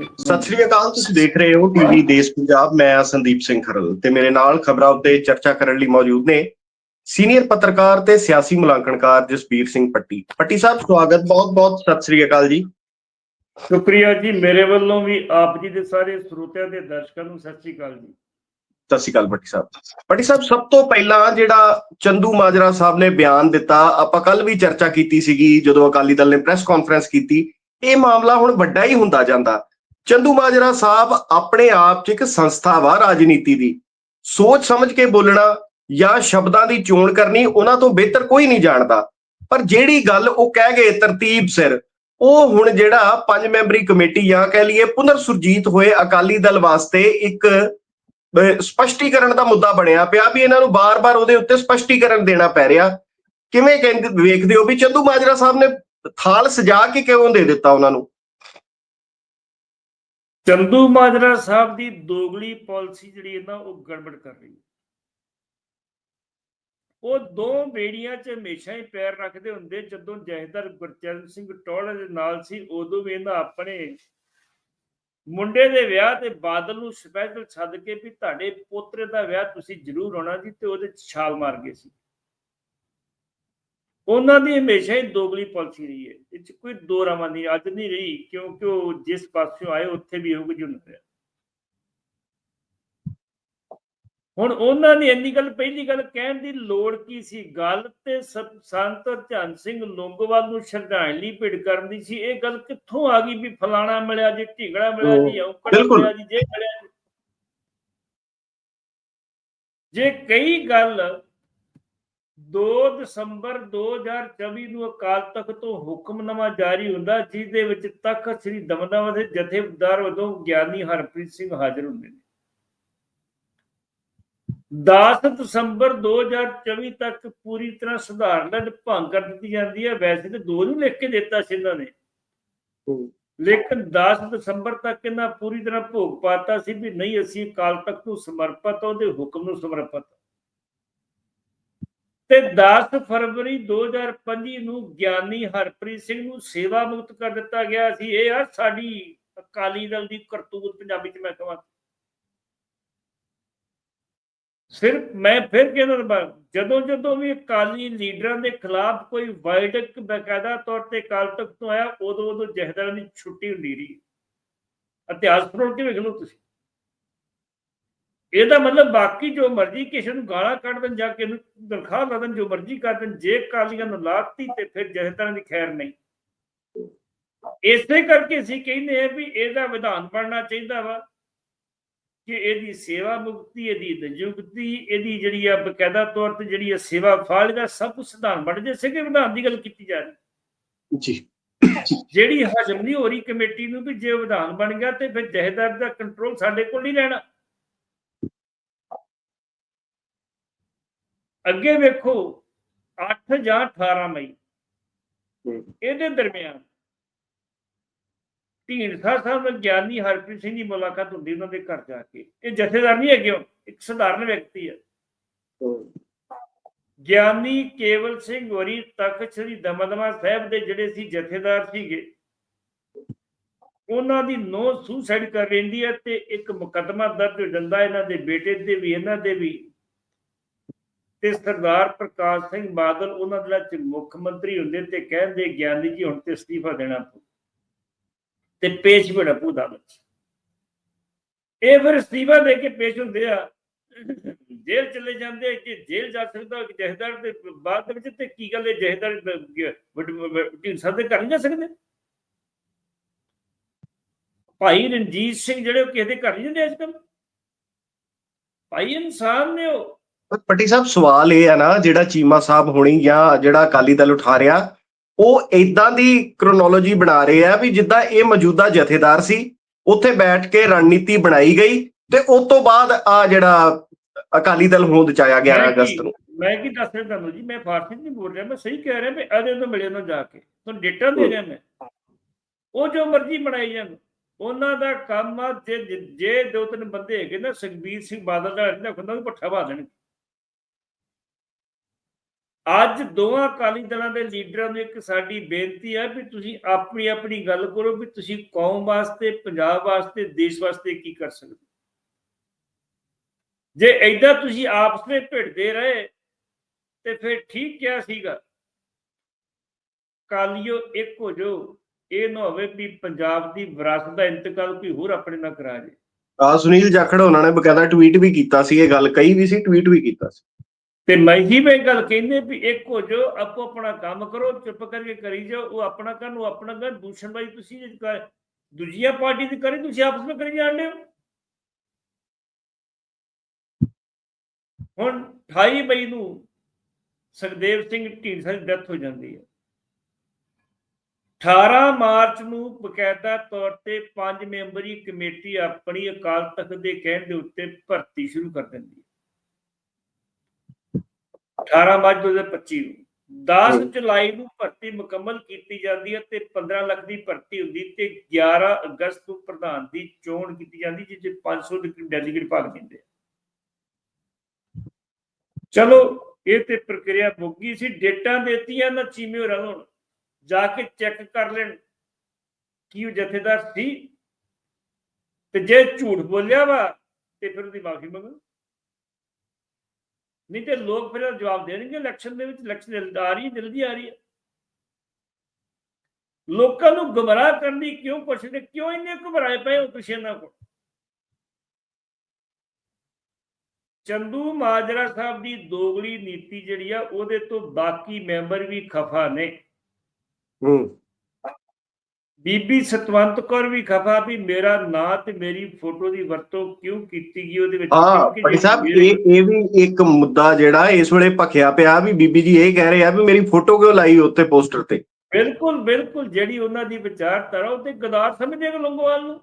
ਸਤਿ ਸ੍ਰੀ ਅਕਾਲ ਤੁਸੀਂ ਦੇਖ ਰਹੇ ਹੋ ਟੀਵੀ ਦੇਸ਼ ਪੰਜਾਬ ਮੈਂ ਸੰਦੀਪ ਸਿੰਘ ਖਰਲ ਤੇ ਮੇਰੇ ਨਾਲ ਖਬਰਾਂ ਉੱਤੇ ਚਰਚਾ ਕਰਨ ਲਈ ਮੌਜੂਦ ਨੇ ਸੀਨੀਅਰ ਪੱਤਰਕਾਰ ਤੇ ਸਿਆਸੀ ਮੁਲਾਂਕਣਕਾਰ ਜਸਬੀਰ ਸਿੰਘ ਪੱਟੀ। ਪੱਟੀ ਸਾਹਿਬ ਸਵਾਗਤ ਬਹੁਤ ਬਹੁਤ ਸਤਿ ਸ੍ਰੀ ਅਕਾਲ ਜੀ। ਸ਼ੁਕਰੀਆ ਜੀ ਮੇਰੇ ਵੱਲੋਂ ਵੀ ਆਪ ਜੀ ਦੇ ਸਾਰੇ ਸਰੋਤਿਆਂ ਤੇ ਦਰਸ਼ਕਾਂ ਨੂੰ ਸਤਿ ਸ੍ਰੀ ਅਕਾਲ ਜੀ। ਸਤਿ ਸ੍ਰੀ ਅਕਾਲ ਪੱਟੀ ਸਾਹਿਬ। ਪੱਟੀ ਸਾਹਿਬ ਸਭ ਤੋਂ ਪਹਿਲਾਂ ਜਿਹੜਾ ਚੰਦੂ ਮਾਜਰਾ ਸਾਹਿਬ ਨੇ ਬਿਆਨ ਦਿੱਤਾ ਆਪਾਂ ਕੱਲ ਵੀ ਚਰਚਾ ਕੀਤੀ ਸੀਗੀ ਜਦੋਂ ਅਕਾਲੀ ਦਲ ਨੇ ਪ੍ਰੈਸ ਕਾਨਫਰੰਸ ਕੀਤੀ ਇਹ ਮਾਮਲਾ ਹੁਣ ਵੱਡਾ ਹੀ ਹੁੰਦਾ ਜਾਂਦਾ। ਚੰਦੂ ਮਾਜਰਾ ਸਾਹਿਬ ਆਪਣੇ ਆਪ 'ਚ ਇੱਕ ਸੰਸਥਾ ਵਾ ਰਾਜਨੀਤੀ ਦੀ। ਸੋਚ ਸਮਝ ਕੇ ਬੋਲਣਾ ਜਾਂ ਸ਼ਬਦਾਂ ਦੀ ਚੋਣ ਕਰਨੀ ਉਹਨਾਂ ਤੋਂ ਬਿਹਤਰ ਕੋਈ ਨਹੀਂ ਜਾਣਦਾ। ਪਰ ਜਿਹੜੀ ਗੱਲ ਉਹ ਕਹਿ ਗਏ ਤਰਤੀਬ ਸਿਰ, ਉਹ ਹੁਣ ਜਿਹੜਾ ਪੰਜ ਮੈਂਬਰੀ ਕਮੇਟੀ ਜਾਂ ਕਹਿ ਲਈਏ ਪੁਨਰ ਸੁਰਜੀਤ ਹੋਏ ਅਕਾਲੀ ਦਲ ਵਾਸਤੇ ਇੱਕ, ਅਹ, ਸਪਸ਼ਟੀਕਰਨ ਦਾ ਮੁੱਦਾ ਬਣਿਆ ਪਿਆ ਵੀ ਇਹਨਾਂ ਨੂੰ ਬਾਰ-ਬਾਰ ਉਹਦੇ ਉੱਤੇ ਸਪਸ਼ਟੀਕਰਨ ਦੇਣਾ ਪੈ ਰਿਹਾ। ਕਿਵੇਂ ਕਹਿੰਦੇ, ਵੇਖਦੇ ਹੋ ਵੀ ਚੰਦੂ ਮਾਜਰਾ ਸਾਹਿਬ ਨੇ ਥਾਲ ਸਜਾ ਕੇ ਕਿਉਂ ਦੇ ਦਿੱਤਾ ਉਹਨਾਂ ਨੂੰ? ਚੰਦੂ ਮਾਜਰਾ ਸਾਹਿਬ ਦੀ ਦੋਗਲੀ ਪਾਲਿਸੀ ਜਿਹੜੀ ਹੈ ਨਾ, ਉਹ ਗੜਬੜ ਕਰ ਰਹੀ ਹੈ। ਉਹ ਦੋ ਬੇੜੀਆਂ 'ਚ ਹਮੇਸ਼ਾ ਹੀ ਪੈਰ ਰੱਖਦੇ ਹੁੰਦੇ, ਜਦੋਂ ਜਹਦਰ ਗੁਰਚਰਨ ਸਿੰਘ ਟੋਲੇ ਦੇ ਨਾਲ ਸੀ, ਉਦੋਂ ਵੀ ਇਹਨਾਂ ਆਪਣੇ ਮੁੰਡੇ ਦੇ ਵਿਆਹ ਤੇ ਬਾਦਲ ਨੂੰ ਸਪੈਸ਼ਲ ਛੱਡ ਕੇ ਵੀ ਤੁਹਾਡੇ ਪੋਤਰੇ ਦਾ ਵਿਆਹ ਤੁਸੀਂ ਜ਼ਰੂਰ ਹੋਣਾ ਜੀ ਤੇ ਉਹਦੇ 'ਚ ਛਾਲ ਮਾਰ ਗਏ ਸੀ। ਉਹਨਾਂ ਦੀ ਹਮੇਸ਼ਾ ਹੀ ਦੋਗਲੀ ਪਾਲਿਸੀ ਰਹੀ ਹੈ ਇਹ 'ਚ ਕੋਈ ਦੋ ਰਾਵਾਂ ਨਹੀਂ ਅੱਜ ਨਹੀਂ ਰਹੀ ਕਿਉਂਕਿ ਉਹ ਜਿਸ ਪਾਸਿਓਂ ਆਏ ਉੱਥੇ ਵੀ ਹੋਊਗਾ ਜੁਨ ਰਿਹਾ ਹੁਣ ਉਹਨਾਂ ਨੇ ਇੰਨੀ ਗੱਲ ਪਹਿਲੀ ਗੱਲ ਕਹਿਣ ਦੀ ਲੋੜ ਕੀ ਸੀ ਗੱਲ ਤੇ ਸੰਤ ਧਿਆਨ ਸਿੰਘ ਲੋਂਗੋਵਾਲ ਨੂੰ ਸ਼ਰਧਾਂਜਲੀ ਭੇਟ ਕਰਨ ਦੀ ਸੀ ਇਹ ਗੱਲ ਕਿੱਥੋਂ ਆ ਗਈ ਵੀ ਫਲਾਣਾ ਮਿਲਿਆ ਜੀ ਢਿੰਗੜਾ ਮਿਲਿਆ ਜੀ ਔਕੜ। ਮਿਲਿਆ ਜੀ ਜੇ ਮਿਲਿਆ ਜੀ। ਜੇ ਕਈ ਗੱਲ 2 ਦਸੰਬਰ 2024 ਨੂੰ ਅਕਾਲ ਤਖਤ ਤੋਂ ਹੁਕਮਨਾਮਾ ਜਾਰੀ ਹੁੰਦਾ ਜਿਸ ਦੇ ਵਿੱਚ ਤਖਤ ਸ੍ਰੀ ਦਮਦਮਾ ਦੇ ਜਥੇਦਾਰ ਵੱਲੋਂ ਗਿਆਨੀ ਹਰਪ੍ਰੀਤ ਸਿੰਘ ਹਾਜ਼ਰ ਹੁੰਦੇ ਨੇ। 10 ਦਸੰਬਰ 2024 ਤੱਕ ਪੂਰੀ ਤਰ੍ਹਾਂ ਸਧਾਰਨ ਭੰਗ ਕਰ ਦਿੱਤੀ ਜਾਂਦੀ ਹੈ। ਵੈਸੇ ਤੇ ਦੋ ਨੂੰ ਲਿਖ ਕੇ ਦਿੱਤਾ ਸੀ ਇਹਨਾਂ ਨੇ। ਲੇਕਿਨ 10 ਦਸੰਬਰ ਤੱਕ ਇਹਨਾਂ ਪੂਰੀ ਤਰ੍ਹਾਂ ਭੋਗ ਪਾਤਾ ਸੀ ਵੀ ਨਹੀਂ ਅਸੀਂ ਅਕਾਲ ਤਖਤ ਨੂੰ ਸਮਰਪਿਤ ਹਾਂ, ਉਹਦੇ ਹੁਕਮ ਨੂੰ ਸਮਰਪਿਤ। ਤੇ 10 ਫਰਵਰੀ 2025 ਨੂੰ ਗਿਆਨੀ ਹਰਪ੍ਰੀਤ ਸਿੰਘ ਨੂੰ ਸੇਵਾ ਮੁਕਤ ਕਰ ਦਿੱਤਾ ਗਿਆ ਸੀ। ਇਹ ਆ ਸਾਡੀ ਅਕਾਲੀ ਦਲ ਦੀ ਕਰਤੂਤ, ਪੰਜਾਬੀ ਚ ਮੈਂ ਕਹਾਂ। ਸਿਰਫ ਮੈਂ ਫਿਰ ਕਹਿੰਦਾ ਜਦੋਂ ਜਦੋਂ ਵੀ ਅਕਾਲੀ ਲੀਡਰਾਂ ਦੇ ਖਿਲਾਫ ਕੋਈ ਵਾਇਡਕ ਬਕਾਇਦਾ ਤੌਰ ਤੇ ਅਕਾਲ ਤਖਤ ਤੋਂ ਆਇਆ, ਉਦੋਂ ਉਦੋਂ ਜਹਦਾਰਾਂ ਦੀ ਛੁੱਟੀ ਹੁੰਦੀ ਰਹੀ। ਇਤਿਹਾਸ ਪੜ੍ਹ ਕੇ ਵੇਖ ਲਓ ਤੁਸੀਂ ਇਹਦਾ ਮਤਲਬ ਬਾਕੀ ਜੋ ਮਰਜ਼ੀ ਕਿਸੇ ਨੂੰ ਗਾਲਾਂ ਕੱਢ ਦੇਣ ਜਾਂ ਕਿਸੇ ਨੂੰ ਤਨਖਾਹ ਲਾ ਦੇਣ ਜੋ ਮਰਜ਼ੀ ਕਰ ਦੇਣ ਜੇ ਕਾਲੀਆਂ ਨੂੰ ਲਾਤੀ ਤੇ ਫਿਰ ਜਹਦਾਰਾਂ ਦੀ ਖੈਰ ਨਹੀਂ। ਇਸੇ ਕਰਕੇ ਅਸੀਂ ਕਹਿੰਦੇ ਆ ਵੀ ਇਹਦਾ ਵਿਧਾਨ ਬਣਨਾ ਚਾਹੀਦਾ ਵਾ ਕਿ ਇਹਦੀ ਸੇਵਾ ਮੁਕਤੀ ਇਹਦੀ ਨਿਯੁਕਤੀ ਇਹਦੀ ਜਿਹੜੀ ਆ ਬਕਾਇਦਾ ਤੌਰ ਤੇ ਜਿਹੜੀ ਆ ਸੇਵਾ ਫਾਲ ਦਾ ਸਭ ਕੁਝ ਸਿਧਾਂਤ ਬਣ ਜੇ ਕਿ ਵਿਧਾਨ ਦੀ ਗੱਲ ਕੀਤੀ ਜਾ ਰਹੀ। ਜੀ। ਜਿਹੜੀ ਹਜਮ ਨਹੀਂ ਹੋ ਰਹੀ ਕਮੇਟੀ ਨੂੰ ਵੀ ਜੇ ਵਿਧਾਨ ਬਣ ਗਿਆ ਤੇ ਫਿਰ ਜਹੇਦਾਰ ਦਾ ਕੰਟਰੋਲ ਸਾਡੇ ਕੋਲ ਨਹੀਂ ਰਹਿਣਾ। ਅੱਗੇ ਵੇਖੋ 8 ਜਾਂ 18 ਮਈ। ਇਹਦੇ ਦਰਮਿਆਨ ਢੀਂਡਸਾ ਸਾਹਿਬ ਨਾਲ ਗਿਆਨੀ ਹਰਪ੍ਰੀਤ ਸਿੰਘ ਦੀ ਮੁਲਾਕਾਤ ਹੁੰਦੀ ਉਹਨਾਂ ਦੇ ਘਰ ਜਾ ਕੇ। ਇਹ ਜਥੇਦਾਰ ਨਹੀਂ ਹੈਗੇ ਇੱਕ ਸਧਾਰਨ ਵਿਅਕਤੀ ਹੈ। ਗਿਆਨੀ ਕੇਵਲ ਸਿੰਘ ਹੋਰੀ ਤਖਤ ਸ੍ਰੀ ਦਮਦਮਾ ਸਾਹਿਬ ਦੇ ਜਿਹੜੇ ਸੀ ਜਥੇਦਾਰ ਸੀਗੇ ਉਹਨਾਂ ਦੀ ਨੋ ਸੁਸਾਈਡ ਕਰ ਰਹਿੰਦੀ ਹੈ ਤੇ ਇੱਕ ਮੁਕੱਦਮਾ ਦਰਜ ਹੋ ਜਾਂਦਾ ਇਹਨਾਂ ਦੇ ਬੇਟੇ ਤੇ ਵੀ ਇਹਨਾਂ ਦੇ ਵੀ। ਤੇ ਸਰਦਾਰ ਪ੍ਰਕਾਸ਼ ਸਿੰਘ ਬਾਦਲ ਉਹਨਾਂ ਦੇ ਵਿੱਚ ਮੁੱਖ ਮੰਤਰੀ ਹੁੰਦੇ ਤੇ ਕਹਿੰਦੇ ਗਿਆਨੀ ਜੀ, ਹੁਣ ਤੇ ਅਸਤੀਫਾ ਦੇਣਾ ਪਊ। ਤੇ ਪੇਸ਼ ਬੜਾ ਪੂਦਾ ਵਿੱਚ ਇਹ ਫਿਰ ਅਸਤੀਫਾ ਦੇ ਕੇ ਪੇਸ਼ ਹੁੰਦੇ ਆ। ਜੇਲ੍ਹ ਚਲੇ ਜਾਂਦੇ ਕਿ ਜੇਲ੍ਹ ਜਾ ਸਕਦਾ ਕਿ ਜਹੇਦਾਰ ਦੇ ਬਾਅਦ ਦੇ ਵਿੱਚ ਤੇ ਕੀ ਗੱਲ ਹੈ? ਜਹੇਦਾਰ ਢੀਂਡਸਾ ਦੇ ਘਰ ਨਹੀਂ ਜਾ ਸਕਦੇ ਭਾਈ ਰਣਜੀਤ ਸਿੰਘ ਜਿਹੜੇ ਉਹ ਕਿਸੇ ਦੇ ਘਰ ਨਹੀਂ ਜਾਂਦੇ ਅੱਜ ਕੱਲ ਭਾਈ ਇਨਸਾਨ ਨੇ ਉਹ ਪੱਟੀ ਸਾਹਿਬ ਸਵਾਲ ਇਹ ਹੈ ਨਾ ਜਿਹੜਾ ਚੀਮਾ ਸਾਹਿਬ ਹੋਣੀ ਜਾਂ ਜਿਹੜਾ ਅਕਾਲੀ ਦਲ ਉਠਾ ਰਿਹਾ ਉਹ ਇਦਾਂ ਦੀ ਕ੍ਰੋਨੋਲੋਜੀ ਬਣਾ ਰਹੇ ਆ ਵੀ ਜਿੱਦਾਂ ਇਹ ਮੌਜੂਦਾ ਜਥੇਦਾਰ ਸੀ ਉੱਥੇ ਬੈਠ ਕੇ ਰਣਨੀਤੀ ਬਣਾਈ ਗਈ ਤੇ ਉਸ ਤੋਂ ਬਾਅਦ ਆ ਜਿਹੜਾ ਅਕਾਲੀ ਦਲ ਹੋਂਦ ਚ ਆਇਆ 11 ਮੈਂ ਕੀ- ਅਗਸਤ ਨੂੰ। ਮੈਂ ਕੀ ਦੱਸ ਰਿਹਾ ਤੁਹਾਨੂੰ ਜੀ? ਮੈਂ ਫਾਰਸੀ ਨਹੀਂ ਬੋਲ ਰਿਹਾ ਮੈਂ ਸਹੀ ਕਹਿ ਰਿਹਾ ਵੀ ਅਦੇ ਤੋਂ ਮਿਲੇ ਉਹਨਾਂ ਜਾ ਕੇ। ਤੁਹਾਨੂੰ ਡੇਟਾ ਦੇ ਰਿਹਾ ਮੈਂ। ਉਹ ਜੋ ਮਰਜ਼ੀ ਬਣਾਈ ਜਾਣ। ਉਹਨਾਂ ਦਾ ਕੰਮ ਆ ਜੇ ਜੇ ਦੋ ਤਿੰਨ ਬੰਦੇ ਹੈਗੇ ਨਾ ਸੁਖਬੀਰ ਸਿੰਘ ਬਾਦਲ ਦਾ ਜਿਹੜਾ ਖੁੰਦਾ ਨੂੰ ਪੱਠਾ ਪਾ ਦੇਣ ਅੱਜ ਦੋਵਾਂ ਅਕਾਲੀ ਦਲਾਂ ਦੇ ਲੀਡਰਾਂ ਨੂੰ ਇੱਕ ਸਾਡੀ ਬੇਨਤੀ ਹੈ ਵੀ ਤੁਸੀਂ ਆਪਣੀ ਆਪਣੀ ਗੱਲ ਕਰੋ ਵੀ ਤੁਸੀਂ ਕੌਮ ਵਾਸਤੇ, ਪੰਜਾਬ ਵਾਸਤੇ, ਦੇਸ਼ ਵਾਸਤੇ ਕੀ ਕਰ ਸਕਦੇ ਹੋ। ਜੇ ਐਦਾਂ ਤੁਸੀਂ ਆਪਸ ਵਿੱਚ ਭਿੜਦੇ ਰਹੇ, ਤੇ ਫਿਰ ਠੀਕ ਕਿਹਾ ਸੀਗਾ, ਕਾਲੀਓ ਇੱਕ ਹੋ ਜਾਓ, ਇਹ ਨਾ ਹੋਵੇ ਵੀ ਪੰਜਾਬ ਦੀ ਵਿਰਾਸਤ ਦਾ ਇੰਤਕਾਲ ਕੋਈ ਹੋਰ ਆਪਣੇ ਨਾਲ ਕਰਾ ਜੇ ਆ ਸੁਨੀਲ ਜਾਖੜ ਉਹਨਾਂ ਨੇ ਬਕਾਇਦਾ ਟਵੀਟ ਵੀ ਕੀਤਾ ਸੀ, ਇਹ ਗੱਲ ਕਹੀ ਵੀ ਸੀ ਟਵੀਟ ਵੀ ਕੀਤਾ ਸੀ ਤੇ ਮੈਂ ਹੀ ਵੀ ਗੱਲ ਕਹਿੰਦੇ ਵੀ ਇੱਕ ਹੋ ਜਾਓ, ਆਪੋ ਆਪਣਾ ਕੰਮ ਕਰੋ, ਚੁੱਪ ਕਰਕੇ ਕਰੀ ਜਾਓ, ਉਹ ਆਪਣਾ ਕਰਨ ਉਹ ਆਪਣਾ ਕਰ ਦੂਸ਼ਣਬਾਜ਼ੀ ਤੁਸੀਂ ਦੂਜੀਆਂ ਪਾਰਟੀ ਦੀ ਕਰੇ, ਤੁਸੀਂ ਆਪਸ ਵਿੱਚ ਕਰੀ ਜਾਂਦੇ ਹੋ। ਹੁਣ 28 ਮਈ ਨੂੰ ਸੁਖਦੇਵ ਸਿੰਘ ਢੀਂਡਸਾ ਦੀ ਡੈਥ ਹੋ ਜਾਂਦੀ ਹੈ। 18 ਮਾਰਚ ਨੂੰ ਬਕਾਇਦਾ ਤੌਰ ਤੇ ਪੰਜ ਮੈਂਬਰੀ ਕਮੇਟੀ ਆਪਣੀ ਅਕਾਲ ਤਖਤ ਦੇ ਕਹਿਣ ਦੇ ਉੱਤੇ ਭਰਤੀ ਸ਼ੁਰੂ ਕਰ ਦਿੰਦੀ ਹੈ। 18 ਮਾਰਚ 2025 ਨੂੰ। 10 ਹਮ। ਜੁਲਾਈ ਨੂੰ ਭਰਤੀ ਮੁਕੰਮਲ ਕੀਤੀ ਜਾਂਦੀ ਹੈ ਤੇ 15 ਲੱਖ ਦੀ ਭਰਤੀ ਹੁੰਦੀ ਤੇ 11 ਅਗਸਤ ਨੂੰ ਪ੍ਰਧਾਨ ਦੀ ਚੋਣ ਕੀਤੀ ਜਾਂਦੀ ਜਿਸ ਵਿੱਚ 500 ਦੇ ਡੈਲੀਗੇਟ ਭਾਗ ਲੈਂਦੇ। ਚਲੋ ਇਹ ਤੇ ਪ੍ਰਕਿਰਿਆ ਮੁੱਕ ਸੀ। ਡੇਟਾਂ ਦੇਤੀਆਂ ਨਾ ਚੀਮੇ ਹੋਰਾਂ ਨੂੰ ਜਾ ਕੇ ਚੈੱਕ ਕਰ ਲੈਣ ਕੀ ਉਹ ਜਥੇਦਾਰ ਸੀ। ਤੇ ਜੇ ਝੂਠ ਬੋਲਿਆ ਵਾ ਤੇ ਫਿਰ ਉਹਦੀ ਮਾਫੀ ਮੰਗੋ। ਨਹੀਂ ਤੇ ਲੋਕ ਫਿਰ ਜਵਾਬ ਦੇਣਗੇ ਇਲੈਕਸ਼ਨ ਦੇ ਵਿੱਚ ਇਲੈਕਸ਼ਨ ਆ ਰਹੀ ਹੈ, ਜਲਦੀ ਆ ਰਹੀ ਹੈ। ਲੋਕਾਂ ਨੂੰ ਗੁੰਮਰਾਹ ਕਰਨ ਦੀ ਕਿਉਂ ਕੋਸ਼ਿਸ਼ ਨੇ, ਕਿਉਂ ਇੰਨੇ ਘਬਰਾਏ ਪਏ ਹੋ ਤੁਸੀਂ ਕੋਲ? ਚੰਦੂ ਮਾਜਰਾ ਸਾਹਿਬ ਦੀ ਦੋਗਲੀ ਨੀਤੀ ਜਿਹੜੀ ਆ, ਉਹਦੇ ਤੋਂ ਬਾਕੀ ਮੈਂਬਰ ਵੀ ਖਫਾ ਨੇ। ਹੂੰ। ਬੀਬੀ ਸਤਵੰਤ ਕੌਰ ਵੀ ਖਫਾ ਵੀ ਮੇਰਾ ਨਾਂ ਤੇ ਮੇਰੀ ਫੋਟੋ ਦੀ ਵਰਤੋਂ ਕਿਉਂ ਕੀਤੀ ਗਈ ਉਹਦੇ ਵਿੱਚ? ਹਾਂ ਭਾਈ ਸਾਹਿਬ ਇਹ ਇਹ ਵੀ ਇੱਕ ਮੁੱਦਾ ਜਿਹੜਾ ਇਸ ਵੇਲੇ ਭਖਿਆ ਪਿਆ ਵੀ ਬੀਬੀ ਜੀ ਇਹ ਕਹਿ ਰਹੇ ਆ ਵੀ ਮੇਰੀ ਫੋਟੋ ਕਿਉਂ ਲਾਈ ਉੱਤੇ ਪੋਸਟਰ ਤੇ? ਬਿਲਕੁਲ ਬਿਲਕੁਲ ਜਿਹੜੀ ਉਹਨਾਂ ਦੀ ਵਿਚਾਰਧਾਰਾ ਉਹ ਤੇ ਗਦਾਰ ਸਮਝਦੇ ਲੰਗੋਵਾਲ ਨੂੰ।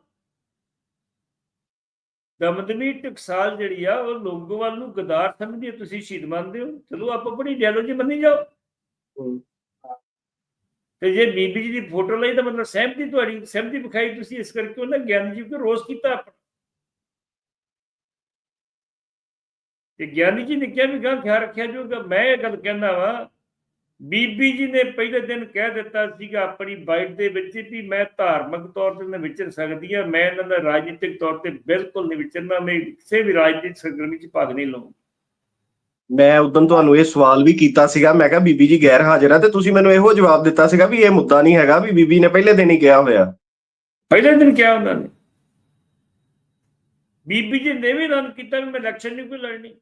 ਦਮਦਮੀ ਟਕਸਾਲ ਜਿਹੜੀ ਆ ਉਹ ਲੰਗੋਵਾਲ ਨੂੰ ਗਦਾਰ ਸਮਝਦੀ ਆ ਤੁਸੀਂ ਸ਼ਹੀਦ ਮੰਨਦੇ ਹੋ। ਚਲੋ ਆਪਾਂ ਬੜੀ ਡਿਆਲੋਜੀ ਮੰਨੀ ਜਾਓ। ਤੇ ਜੇ ਬੀਬੀ ਜੀ ਦੀ ਫੋਟੋ ਲਈ ਤਾਂ ਮਤਲਬ ਸਹਿਮਤੀ ਤੁਹਾਡੀ, ਸਹਿਮਤੀ ਵਿਖਾਈ ਤੁਸੀਂ ਇਸ ਕਰਕੇ ਉਹਨਾਂ ਗਿਆਨੀ ਜੀ ਕੋ ਰੋਸ ਕੀਤਾ ਆਪਣਾ ਤੇ ਗਿਆਨੀ ਜੀ ਨੇ ਕਿਹਾ ਵੀ ਗਾਂ ਖਿਆਲ ਰੱਖਿਆ ਜਾਊਗਾ ਮੈਂ ਇਹ ਗੱਲ ਕਹਿੰਦਾ ਵਾਂ, ਬੀਬੀ ਜੀ ਨੇ ਪਹਿਲੇ ਦਿਨ ਕਹਿ ਦਿੱਤਾ ਸੀਗਾ ਆਪਣੀ ਬਾਈਟ ਦੇ ਵਿੱਚ ਵੀ ਮੈਂ ਧਾਰਮਿਕ ਤੌਰ ਤੇ ਨਾ ਵਿਚਰ ਸਕਦੀ ਆ, ਮੈਂ ਇਹਨਾਂ ਦਾ ਰਾਜਨੀਤਿਕ ਤੌਰ ਤੇ ਬਿਲਕੁਲ ਨਹੀਂ ਵਿਚਰਨਾ, ਮੈਂ ਕਿਸੇ ਵੀ ਰਾਜਨੀਤਿਕ ਸਰਗਰਮੀ 'ਚ ਭਾਗ ਨਹੀਂ ਲਵਾਂ ਮੈਂ ਉਦੋਂ ਤੁਹਾਨੂੰ ਇਹ ਸਵਾਲ ਵੀ ਕੀਤਾ ਸੀਗਾ, ਮੈਂ ਕਿਹਾ ਬੀਬੀ ਜੀ ਗੈਰ ਹਾਜ਼ਰ ਆ ਤੇ ਤੁਸੀਂ ਮੈਨੂੰ ਇਹੋ ਜਵਾਬ ਦਿੱਤਾ ਸੀਗਾ ਵੀ ਇਹ ਮੁੱਦਾ ਨਹੀਂ ਹੈਗਾ ਵੀ ਬੀਬੀ ਨੇ ਪਹਿਲੇ ਦਿਨ ਹੀ ਕਿਹਾ ਹੋਇਆ। ਪਹਿਲੇ ਦਿਨ ਕਿਹਾ ਉਹਨਾਂ ਨੇ। ਬੀਬੀ ਜੀ ਨੇ ਵੀ ਐਲਾਨ ਕੀਤਾ ਵੀ ਮੈਂ ਇਲੈਕਸ਼ਨ ਨਹੀਂ ਕੋਈ ਲੜਨੀ।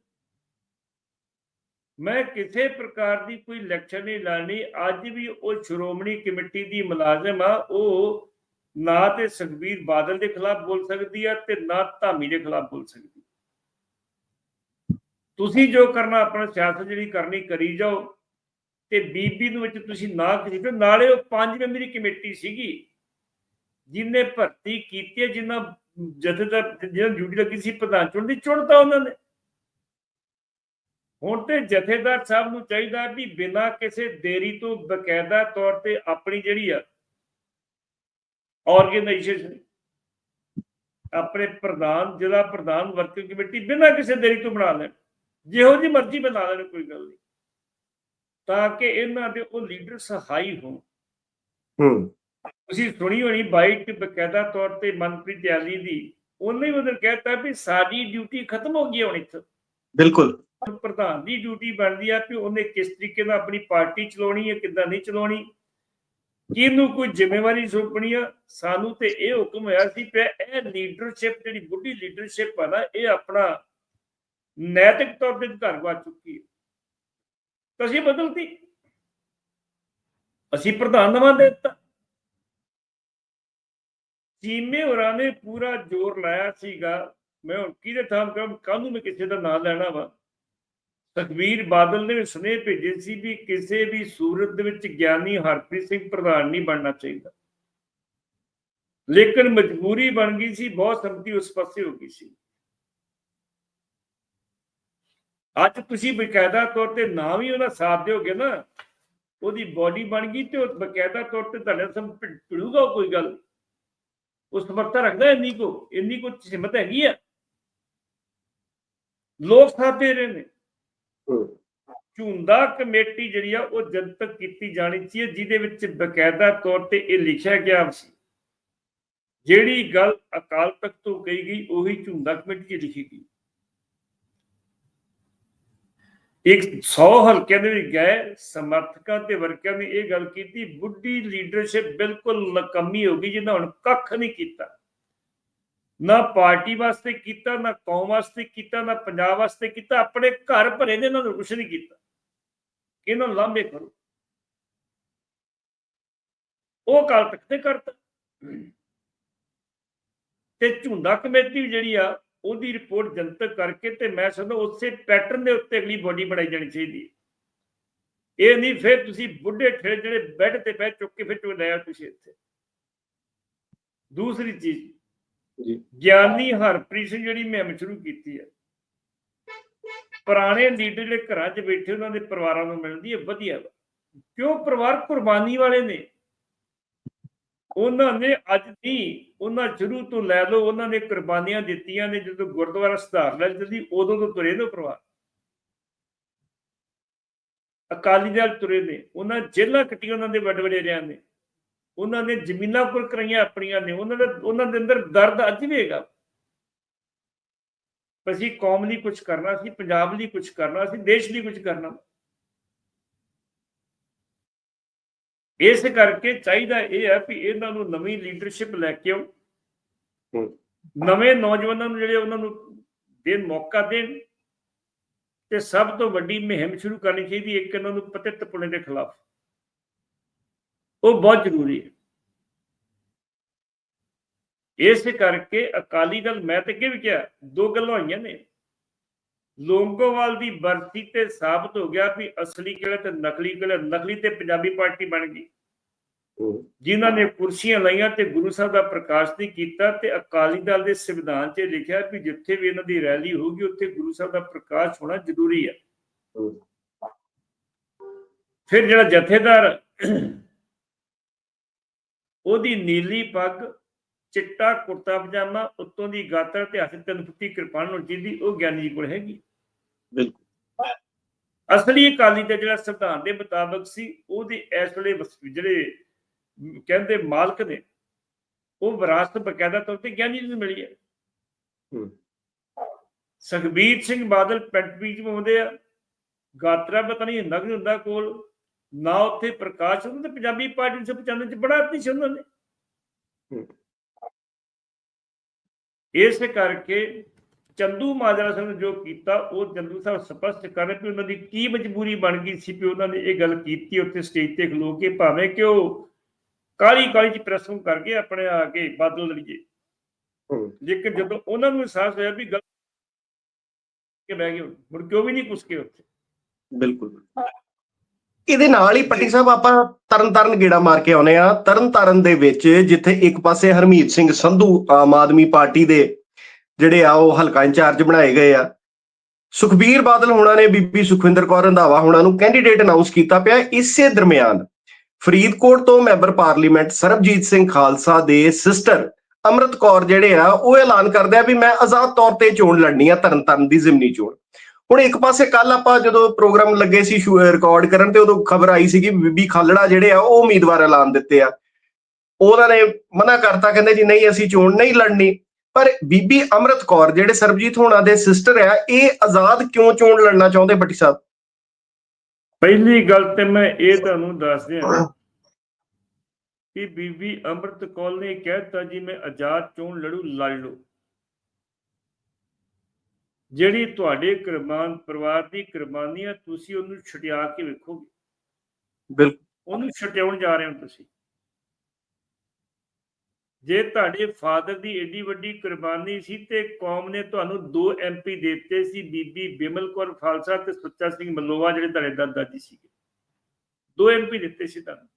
ਮੈਂ ਕਿਸੇ ਪ੍ਰਕਾਰ ਦੀ ਕੋਈ ਇਲੈਕਸ਼ਨ ਨਹੀਂ ਲੜਨੀ, ਅੱਜ ਵੀ ਉਹ ਸ਼੍ਰੋਮਣੀ ਕਮੇਟੀ ਦੀ ਮੁਲਾਜ਼ਮ ਆ, ਉਹ ਨਾ ਤੇ ਸੁਖਬੀਰ ਬਾਦਲ ਦੇ ਖਿਲਾਫ ਬੋਲ ਸਕਦੀ ਆ ਤੇ ਨਾ ਧਾਮੀ ਦੇ ਖਿਲਾਫ ਬੋਲ ਸਕਦੀ। ਤੁਸੀਂ ਜੋ ਕਰਨਾ, ਆਪਣਾ ਸਿਆਸਤ ਜਿਹੜੀ ਕਰਨੀ, ਕਰੀ ਜਾਓ। ਤੇ ਬੀਬੀ ਨੂੰ ਵਿੱਚ ਤੁਸੀਂ ਨਾ ਕਿਸੇ ਤੇ ਨਾਲੇ ਉਹ ਪੰਜ ਮੈਂਬਰੀ ਕਮੇਟੀ ਸੀਗੀ, ਜਿਨੇ ਭਰਤੀ ਕੀਤੀ ਹੈ ਜਿਨ੍ਹਾਂ ਜਥੇਦਾਰ ਜਿਹਨਾਂ ਡਿਊਟੀ ਲੱਗੀ ਸੀ ਪ੍ਰਧਾਨ ਚੁਣ ਦੀ, ਚੁਣਤਾ ਉਹਨਾਂ ਨੇ। ਹੁਣ ਤੇ ਜਥੇਦਾਰ ਸਾਹਿਬ ਨੂੰ ਚਾਹੀਦਾ ਵੀ ਬਿਨਾਂ ਕਿਸੇ ਦੇਰੀ ਤੋਂ ਬਕਾਇਦਾ ਤੌਰ ਤੇ ਆਪਣੀ ਜਿਹੜੀ ਆ ਆਰਗੇਨਾਈਜੇਸ਼ਨ ਆਪਣੇ ਪ੍ਰਧਾਨ, ਜ਼ਿਲ੍ਹਾ ਪ੍ਰਧਾਨ ਵਰਕਿੰਗ ਕਮੇਟੀ ਬਿਨਾਂ ਕਿਸੇ ਦੇਰੀ ਤੋਂ ਬਣਾ ਲੈਣ। ਜਿਹੋ ਜੀ ਮਰਜ਼ੀ ਬਣਾ ਲੈਣ ਕੋਈ ਗੱਲ ਨਹੀਂ। ਤਾਂ ਕਿ ਇਹਨਾਂ ਦੇ ਉਹ ਲੀਡਰ ਸਹਾਈ ਹੋਣ। ਹੂੰ। ਤੁਸੀਂ ਸੁਣੀ ਹੋਣੀ ਬਾਈਟ ਬਕਾਇਦਾ ਤੌਰ ਤੇ ਮਨਪ੍ਰੀਤ ਦਿਆਲੀ ਦੀ ਉਹਨੇ ਵੀ ਉਹਨੇ ਕਹਿਤਾ ਵੀ ਸਾਡੀ ਡਿਊਟੀ ਖਤਮ ਹੋ ਗਈ ਹੁਣ ਇੱਥੇ। ਬਿਲਕੁਲ। ਪ੍ਰਧਾਨ ਦੀ ਡਿਊਟੀ ਬਣਦੀ ਆ ਕਿ ਉਹਨੇ ਕਿਸ ਤਰੀਕੇ ਨਾਲ ਆਪਣੀ ਪਾਰਟੀ ਚਲਾਉਣੀ ਹੈ ਕਿੱਦਾਂ ਨਹੀਂ ਚਲਾਉਣੀ। ਕਿਹਨੂੰ ਕੋਈ ਜ਼ਿੰਮੇਵਾਰੀ ਸੌਂਪਣੀ ਆ? ਸਾਨੂੰ ਤੇ ਇਹ ਹੁਕਮ ਹੋਇਆ ਸੀ ਕਿ ਇਹ ਲੀਡਰਸ਼ਿਪ ਜਿਹੜੀ ਬੁੱਢੀ ਲੀਡਰਸ਼ਿਪ ਆ ਨਾ ਇਹ ਆਪਣਾ ਨੈਤਿਕ ਤੌਰ ਤੇ ਘਰ ਵਾ ਚੁੱਕੀ ਹੈ। ਤਾਂ ਬਦਲਤੀ। ਅਸੀਂ ਪ੍ਰਧਾਨ ਨਵਾਂ ਦਿੱਤਾ। ਚੀਮੇ ਹੋਰਾਂ ਨੇ ਪੂਰਾ ਜ਼ੋਰ ਲਾਇਆ ਸੀਗਾ। ਮੈਂ ਹੁਣ ਕਿਹਦੇ ਥਾਂ ਕੰਮ ਕਾਹਨੂੰ ਮੈਂ ਕਿਸੇ ਦਾ ਨਾਂ ਲੈਣਾ ਵਾ। ਤਕਬੀਰ ਬਾਦਲ ਨੇ ਵੀ ਸੁਨੇਹੇ ਭੇਜੇ ਸੀ ਵੀ ਕਿਸੇ ਵੀ ਸੂਰਤ ਦੇ ਵਿੱਚ ਗਿਆਨੀ ਹਰਪ੍ਰੀਤ ਸਿੰਘ ਪ੍ਰਧਾਨ ਨਹੀਂ ਬਣਨਾ ਚਾਹੀਦਾ। ਲੇਕਿਨ ਮਜਬੂਰੀ ਬਣ ਗਈ ਸੀ, ਬਹੁਤ ਸੰਮਤੀ ਉਸ ਪਾਸੇ ਹੋ ਗਈ ਸੀ। ਅੱਜ ਤੁਸੀਂ ਬਕਾਇਦਾ ਤੌਰ ਤੇ ਨਾ ਵੀ ਉਹਦਾ ਸਾਥ ਦਿਓਗੇ ਨਾ ਉਹਦੀ ਬਾਡੀ ਬਣ ਗਈ ਤੇ ਉਹ ਬਕਾਇਦਾ ਤੌਰ ਤੇ ਤੁਹਾਡੇ ਸਮ ਪਿੜੂਗਾ ਕੋਈ ਗੱਲ ਉਹ ਸਮਰਥਾ ਰੱਖਦਾ ਇੰਨੀ ਕੋ ਇੰਨੀ ਕੋ ਹਿੰਮਤ ਹੈਗੀ ਆ। ਲੋਕ ਸਾਥ ਦੇ ਰਹੇ ਨੇ। ਝੁੰਦਾ ਕਮੇਟੀ ਜਿਹੜੀ ਆ ਉਹ ਜਨਤਕ ਕੀਤੀ ਜਾਣੀ ਚਾਹੀਏ ਜਿਹਦੇ ਵਿੱਚ ਬਕਾਇਦਾ ਤੌਰ ਤੇ ਇਹ ਲਿਖਿਆ ਗਿਆ ਸੀ। ਜਿਹੜੀ ਗੱਲ ਅਕਾਲ ਤਖਤ ਤੋਂ ਕਹੀ ਗਈ ਉਹੀ ਝੁੰਦਾ ਕਮੇਟੀ 'ਚ ਲਿਖੀ ਗਈ ਇੱਕ 100 ਹਲਕਿਆਂ ਦੇ ਵਿੱਚ ਗਏ, ਸਮਰਥਕਾਂ ਤੇ ਵਰਕਰਾਂ ਨੇ ਇਹ ਗੱਲ ਕੀਤੀ, ਬੁੱਢੀ ਲੀਡਰਸ਼ਿਪ ਬਿਲਕੁਲ ਨਕਮੀ ਹੋ ਗਈ ਜਿਹਨਾਂ ਹੁਣ ਕੱਖ ਨਹੀਂ ਕੀਤਾ। ਨਾ ਪਾਰਟੀ ਵਾਸਤੇ ਕੀਤਾ, ਨਾ ਕੌਮ ਵਾਸਤੇ ਕੀਤਾ, ਨਾ ਪੰਜਾਬ ਵਾਸਤੇ ਕੀਤਾ, ਆਪਣੇ ਘਰ ਭਰੇ ਨੇ, ਇਹਨਾਂ ਨੂੰ ਕੁਝ ਨਹੀਂ ਕੀਤਾ। ਇਹਨਾਂ ਨੂੰ ਲਾਂਭੇ ਕਰੋ? ਉਹ ਕਾਲ ਤੱਕ ਤੇ ਕਰਤਾ। ਤੇ ਝੁੰਡਾ ਕਮੇਟੀ ਜਿਹੜੀ ਆ ਉਹਦੀ ਰਿਪੋਰਟ ਜਨਤਕ ਕਰਕੇ ਤੇ ਮੈਂ ਸਮਝਦਾ ਉਸੇ ਪੈਟਰਨ ਦੇ ਉੱਤੇ ਅਗਲੀ ਬੋਡੀ ਬਣਾਈ ਜਾਣੀ ਚਾਹੀਦੀ ਹੈ। ਇਹ ਨਹੀਂ ਫਿਰ ਤੁਸੀਂ ਬੁੱਢੇ ਠੇਰੇ ਜਿਹੜੇ ਬੈੱਡ ਤੇ ਪੈ ਚੁੱਕ ਕੇ ਫਿਰ ਚੁੱਕ ਲਿਆ ਤੁਸੀਂ ਇੱਥੇ? ਦੂਸਰੀ ਚੀਜ਼ ਜੀ। ਗਿਆਨੀ ਹਰਪ੍ਰੀਤ ਸਿੰਘ ਜਿਹੜੀ ਮੁਹਿੰਮ ਸ਼ੁਰੂ ਕੀਤੀ ਹੈ ਪੁਰਾਣੇ ਲੀਡਰ ਜਿਹੜੇ ਘਰਾਂ 'ਚ ਬੈਠੇ ਉਹਨਾਂ ਦੇ ਪਰਿਵਾਰਾਂ ਨੂੰ ਮਿਲਦੀ ਹੈ ਵਧੀਆ ਕਿਉਂ? ਪਰਿਵਾਰ ਕੁਰਬਾਨੀ ਵਾਲੇ ਨੇ। ਉਹਨਾਂ ਨੇ ਅੱਜ ਨਹੀਂ ਉਹਨਾਂ ਸ਼ੁਰੂ ਤੋਂ ਲੈ ਲਓ, ਉਹਨਾਂ ਨੇ ਕੁਰਬਾਨੀਆਂ ਦਿੱਤੀਆਂ ਨੇ, ਜਦੋਂ ਗੁਰਦੁਆਰਾ ਸੁਧਾਰ ਲੈ ਜਦੀ ਉਦੋਂ ਤੋਂ ਤੁਰੇ ਨੇ ਪਰਿਵਾਰ। ਅਕਾਲੀ ਦਲ ਤੁਰੇ ਨੇ, ਉਹਨਾਂ ਜੇਲ੍ਹਾਂ ਕੱਟੀਆਂ, ਉਹਨਾਂ ਦੇ ਵੱਡੇ ਵੱਡ ਵਡੇਰਿਆਂ ਨੇ। ਉਹਨਾਂ ਨੇ ਜ਼ਮੀਨਾਂ ਕੁਰ ਕਰਾਈਆਂ ਆਪਣੀਆਂ ਨੇ, ਉਹਨਾਂ ਦਾ, ਉਹਨਾਂ ਦੇ ਅੰਦਰ ਦਰਦ ਅੱਜ ਵੀ ਹੈਗਾ। ਅਸੀਂ ਕੌਮ ਲਈ ਕੁਝ ਕਰਨਾ ਸੀ, ਪੰਜਾਬ ਲਈ ਕੁਝ ਕਰਨਾ ਸੀ, ਦੇਸ਼ ਲਈ ਕੁਝ ਕਰਨਾ। ਇਸ ਕਰਕੇ ਚਾਹੀਦਾ ਇਹ ਹੈ ਵੀ ਇਹਨਾਂ ਨੂੰ ਨਵੀਂ ਲੀਡਰਸ਼ਿਪ ਲੈ ਕੇ ਆਓ। ਨਵੇਂ ਨੌਜਵਾਨਾਂ ਨੂੰ ਜਿਹੜੇ ਉਹਨਾਂ ਨੂੰ ਦੇਣ ਮੌਕਾ ਦੇਣ ਤੇ ਸਭ ਤੋਂ ਵੱਡੀ ਮੁਹਿੰਮ ਸ਼ੁਰੂ ਕਰਨੀ ਚਾਹੀਦੀ ਇੱਕ ਇਹਨਾਂ ਨੂੰ ਪਤਿਤ ਪੁਣੇ ਦੇ ਖਿਲਾਫ। ਉਹ ਬਹੁਤ ਜ਼ਰੂਰੀ ਹੈ। ਇਸ ਕਰਕੇ ਅਕਾਲੀ ਦਲ ਮੈਂ ਤੇ ਅੱਗੇ ਵੀ ਕਿਹਾ ਦੋ ਗੱਲਾਂ ਹੋਈਆਂ ਨੇ। ਲੋਂਗੋਵਾਲ ਦੀ ਬਰਸੀ ਤੇ ਸਾਬਤ ਹੋ ਗਿਆ ਵੀ ਅਸਲੀ ਕਿਹੜਾ ਤੇ ਨਕਲੀ ਕਿਹੜਾ ਨਕਲੀ ਤੇ ਪੰਜਾਬੀ ਪਾਰਟੀ ਬਣ ਗਈ। ਜਿਨ੍ਹਾਂ ਨੇ ਕੁਰਸੀਆਂ ਲਈਆਂ ਤੇ ਗੁਰੂ ਸਾਹਿਬ ਦਾ ਪ੍ਰਕਾਸ਼ ਨਹੀਂ ਕੀਤਾ ਤੇ ਅਕਾਲੀ ਦਲ ਦੇ ਸੰਵਿਧਾਨ 'ਚ ਲਿਖਿਆ ਵੀ ਜਿੱਥੇ ਵੀ ਇਹਨਾਂ ਦੀ ਰੈਲੀ ਹੋਊਗੀ ਉੱਥੇ ਗੁਰੂ ਸਾਹਿਬ ਦਾ ਪ੍ਰਕਾਸ਼ ਹੋਣਾ ਜ਼ਰੂਰੀ ਹੂੰ। ਫਿਰ ਜਿਹੜਾ ਜਥੇਦਾਰ ਉਹਦੀ ਨੀਲੀ ਪੱਗ ਚਿੱਟਾ ਕੁਰਤਾ ਪਜਾਮਾ ਉੱਤੋਂ ਦੀ ਗਾਤਰ ਤੇ ਹੱਥ ਤਿੰਨ ਫੁੱਟੀ ਕਿਰਪਾਨ ਹੋਣੀ ਚਾਹੀਦੀ ਉਹ ਗਿਆਨੀ ਜੀ ਕੋਲ ਹੈਗੀ ਬਿਲਕੁਲ ਅਸਲੀ ਅਕਾਲੀ ਦਾ ਜਿਹੜਾ ਸੰਵਿਧਾਨ ਦੇ ਮੁਤਾਬਕ ਸੀ ਉਹਦੇ ਇਸ ਵੇਲੇ ਜਿਹੜੇ ਕਹਿੰਦੇ ਮਾਲਕ ਨੇ ਉਹ ਵਿਰਾਸਤ ਬਕਾਇਦਾ ਤੌਰ ਤੇ ਗਿਆਨੀ ਜੀ ਨੂੰ ਮਿਲੀ ਹੈ। ਸੁਖਬੀਰ ਸਿੰਘ ਬਾਦਲ ਪੈਂਟ ਪੀਚ ਪਾਉਂਦੇ ਆ ਗਾਤਰਾ ਪਤਾ ਨਹੀਂ ਹੁੰਦਾ ਕਿ ਹੁੰਦਾ ਕੋਲ ਨਾ ਉੱਥੇ ਪ੍ਰਕਾਸ਼ ਹੁੰਦਾ ਤੇ ਪੰਜਾਬੀ ਪਾਰਟੀ ਨੂੰ ਪਛਾਣਨ ਚ ਬੜਾ ਅਤੀ ਸੀ ਉਹਨਾਂ ਨੇ। ਇਸ ਕਰਕੇ ਚੰਦੂ ਮਾਜਰਾ ਸਿੰਘ ਨੇ ਜੋ ਕੀਤਾ ਉਹ ਚੰਦੂ ਸਾਹਿਬ ਸਪਸ਼ਟ ਕਰ ਰਹੇ ਵੀ ਉਹਨਾਂ ਦੀ ਕੀ ਮਜਬੂਰੀ ਬਣ ਗਈ ਸੀ ਵੀ ਉਹਨਾਂ ਨੇ ਇਹ ਗੱਲ ਕੀਤੀ ਉੱਥੇ ਸਟੇਜ ਤੇ ਖਲੋ ਕੇ ਭਾਵੇਂ ਕਿ ਉਹ ਕਾਲੀ ਕਾਲੀ ਚ ਪ੍ਰੈਸੋਂ ਕਰਕੇ ਆਪਣੇ ਆ ਕੇ ਬਾਦਲ ਲੜੀਏ। ਲੇਕਿਨ ਜਦੋਂ ਉਹਨਾਂ ਨੂੰ ਅਹਿਸਾਸ ਹੋਇਆ ਵੀ ਗੱਲ ਕਿ ਬਹਿ ਗਏ ਹੁਣ। ਮੁੜ ਕੇ ਉਹ ਵੀ ਨਹੀਂ ਕੁਸਕੇ ਉੱਥੇ। ਬਿਲਕੁਲ। ਇਹਦੇ ਨਾਲ ਹੀ ਪੱਟੀ ਸਾਹਿਬ ਆਪਾਂ ਤਰਨ ਤਾਰਨ ਗੇੜਾ ਮਾਰ ਕੇ ਆਉਨੇ ਆ ਤਰਨ ਤਾਰਨ ਦੇ ਵਿੱਚ ਜਿੱਥੇ ਇੱਕ ਪਾਸੇ ਹਰਮੀਤ ਸਿੰਘ ਸੰਧੂ ਆਮ ਆਦਮੀ ਪਾਰਟੀ ਦੇ ਜਿਹੜੇ ਆ ਉਹ ਹਲਕਾ ਇੰਚਾਰਜ ਬਣਾਏ ਗਏ ਆ। ਸੁਖਬੀਰ ਬਾਦਲ ਹੋਣਾ ਨੇ ਬੀਬੀ ਸੁਖਵਿੰਦਰ ਕੌਰ ਰੰਧਾਵਾ ਹੋਣਾ ਨੂੰ ਕੈਂਡੀਡੇਟ ਅਨਾਉਂਸ ਕੀਤਾ ਪਿਆ। ਇਸੇ ਦਰਮਿਆਨ ਫਰੀਦਕੋਟ ਤੋਂ ਮੈਂਬਰ ਪਾਰਲੀਮੈਂਟ ਸਰਬਜੀਤ ਸਿੰਘ ਖਾਲਸਾ ਦੇ ਸਿਸਟਰ ਅੰਮ੍ਰਿਤ ਕੌਰ ਜਿਹੜੇ ਆ ਉਹ ਐਲਾਨ ਕਰਦੇ ਆ ਵੀ ਮੈਂ ਆਜ਼ਾਦ ਤੌਰ ਤੇ ਚੋਣ ਲੜਨੀ ਆ ਤਰਨ ਤਾਰਨ ਦੀ ਜ਼ਿਮਨੀ ਚੋਣ। ਹੁਣ ਇੱਕ ਪਾਸੇ ਕੱਲ ਆਪਾਂ ਜਦੋਂ ਪ੍ਰੋਗਰਾਮ ਲੱਗੇ ਸੀ ਰਿਕਾਰਡ ਕਰਨ ਤੇ ਉਦੋਂ ਖਬਰ ਆਈ ਸੀ ਕਿ ਬੀਬੀ ਖਾਲੜਾ ਜਿਹੜੇ ਆ ਉਹ ਉਮੀਦਵਾਰ ਐਲਾਨ ਦਿੱਤੇ ਆ। ਉਹਨਾਂ ਨੇ ਮਨਾ ਕਰਤਾ, ਕਹਿੰਦੇ ਜੀ ਨਹੀਂ ਅਸੀਂ ਚੋਣ ਨਹੀਂ ਲੜਨੀ। ਪਰ ਬੀਬੀ ਅੰਮ੍ਰਿਤ ਕੌਰ ਜਿਹੜੇ ਸਰਬਜੀਤ ਹੋਣਾ ਦੇ ਸਿਸਟਰ ਆ, ਇਹ ਆਜ਼ਾਦ ਕਿਉਂ ਚੋਣ ਲੜਨਾ ਚਾਹੁੰਦੇ ਬੱਟੀ ਸਾਹਿਬ? ਪਹਿਲੀ ਗੱਲ ਤੇ ਮੈਂ ਇਹ ਤੁਹਾਨੂੰ ਦੱਸ ਦਿਆਂ ਕਿ ਬੀਬੀ ਅੰਮ੍ਰਿਤ ਕੌਰ ਨੇ ਕਹਿਤਾ ਜੀ, ਮੈਂ ਆਜ਼ਾਦ ਚੋਣ ਲੜੂ, ਲੜ ਲੂ ਜਿਹੜੀ ਤੁਹਾਡੇ ਕੁਰਬਾਨ ਪਰਿਵਾਰ ਦੀ ਕੁਰਬਾਨੀ ਆ ਤੁਸੀਂ ਉਹਨੂੰ ਛਡਿਆ ਕੇ ਵੇਖੋਗੇ। ਬਿਲਕੁਲ। ਉਹਨੂੰ ਛਡਾਉਣ ਜਾ ਰਹੇ ਹੋ ਤੁਸੀਂ। ਜੇ ਤੁਹਾਡੇ ਫਾਦਰ ਦੀ ਏਡੀ ਵੱਡੀ ਕੁਰਬਾਨੀ ਸੀ ਤੇ ਕੌਮ ਨੇ ਤੁਹਾਨੂੰ ਦੋ ਐਮਪੀ ਦਿੱਤੇ ਸੀ ਬੀਬੀ ਬਿਮਲ ਕੌਰ ਖਾਲਸਾ ਤੇ ਸੁੱਚਾ ਸਿੰਘ ਮਲੋਵਾ ਜਿਹੜੇ ਤੁਹਾਡੇ ਦਾਦਾ ਜੀ ਸੀਗੇ। ਦੋ ਐਮਪੀ ਦਿੱਤੇ ਸੀ ਤੁਹਾਨੂੰ।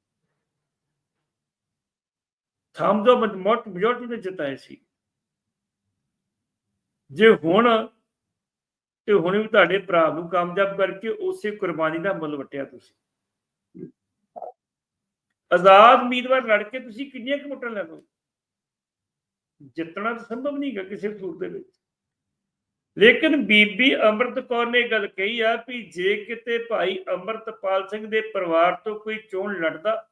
ਥਾਮ ਜੋ ਮੋਟ ਮੈਜੋਰਟੀ ਨੇ ਜਿਤਾਏ ਸੀ। ਜੇ ਹੁਣ ਤੇ ਹੁਣ ਵੀ ਤੁਹਾਡੇ ਭਰਾ ਨੂੰ ਕਾਮਯਾਬ ਕਰਕੇ ਉਸੇ ਕੁਰਬਾਨੀ ਦਾ ਮੁੱਲ ਵਟਿਆ ਤੁਸੀਂ। ਆਜ਼ਾਦ ਉਮੀਦਵਾਰ ਲੜ ਕੇ ਤੁਸੀਂ ਕਿੰਨੀਆਂ ਕੁ ਵੋਟਾਂ ਲੈ ਲਓ ਜਿੱਤਣਾ ਤਾਂ ਸੰਭਵ ਨਹੀਂ ਹੈਗਾ ਕਿਸੇ ਵੀ ਸੂਰਤ ਦੇ ਵਿੱਚ। ਲੇਕਿਨ ਬੀਬੀ ਅੰਮ੍ਰਿਤ ਕੌਰ ਨੇ ਇਹ ਗੱਲ ਕਹੀ ਆ ਵੀ ਜੇ ਕਿਤੇ ਭਾਈ ਅੰਮ੍ਰਿਤਪਾਲ ਸਿੰਘ ਦੇ ਪਰਿਵਾਰ ਤੋਂ ਕੋਈ ਚੋਣ ਲੜਦਾ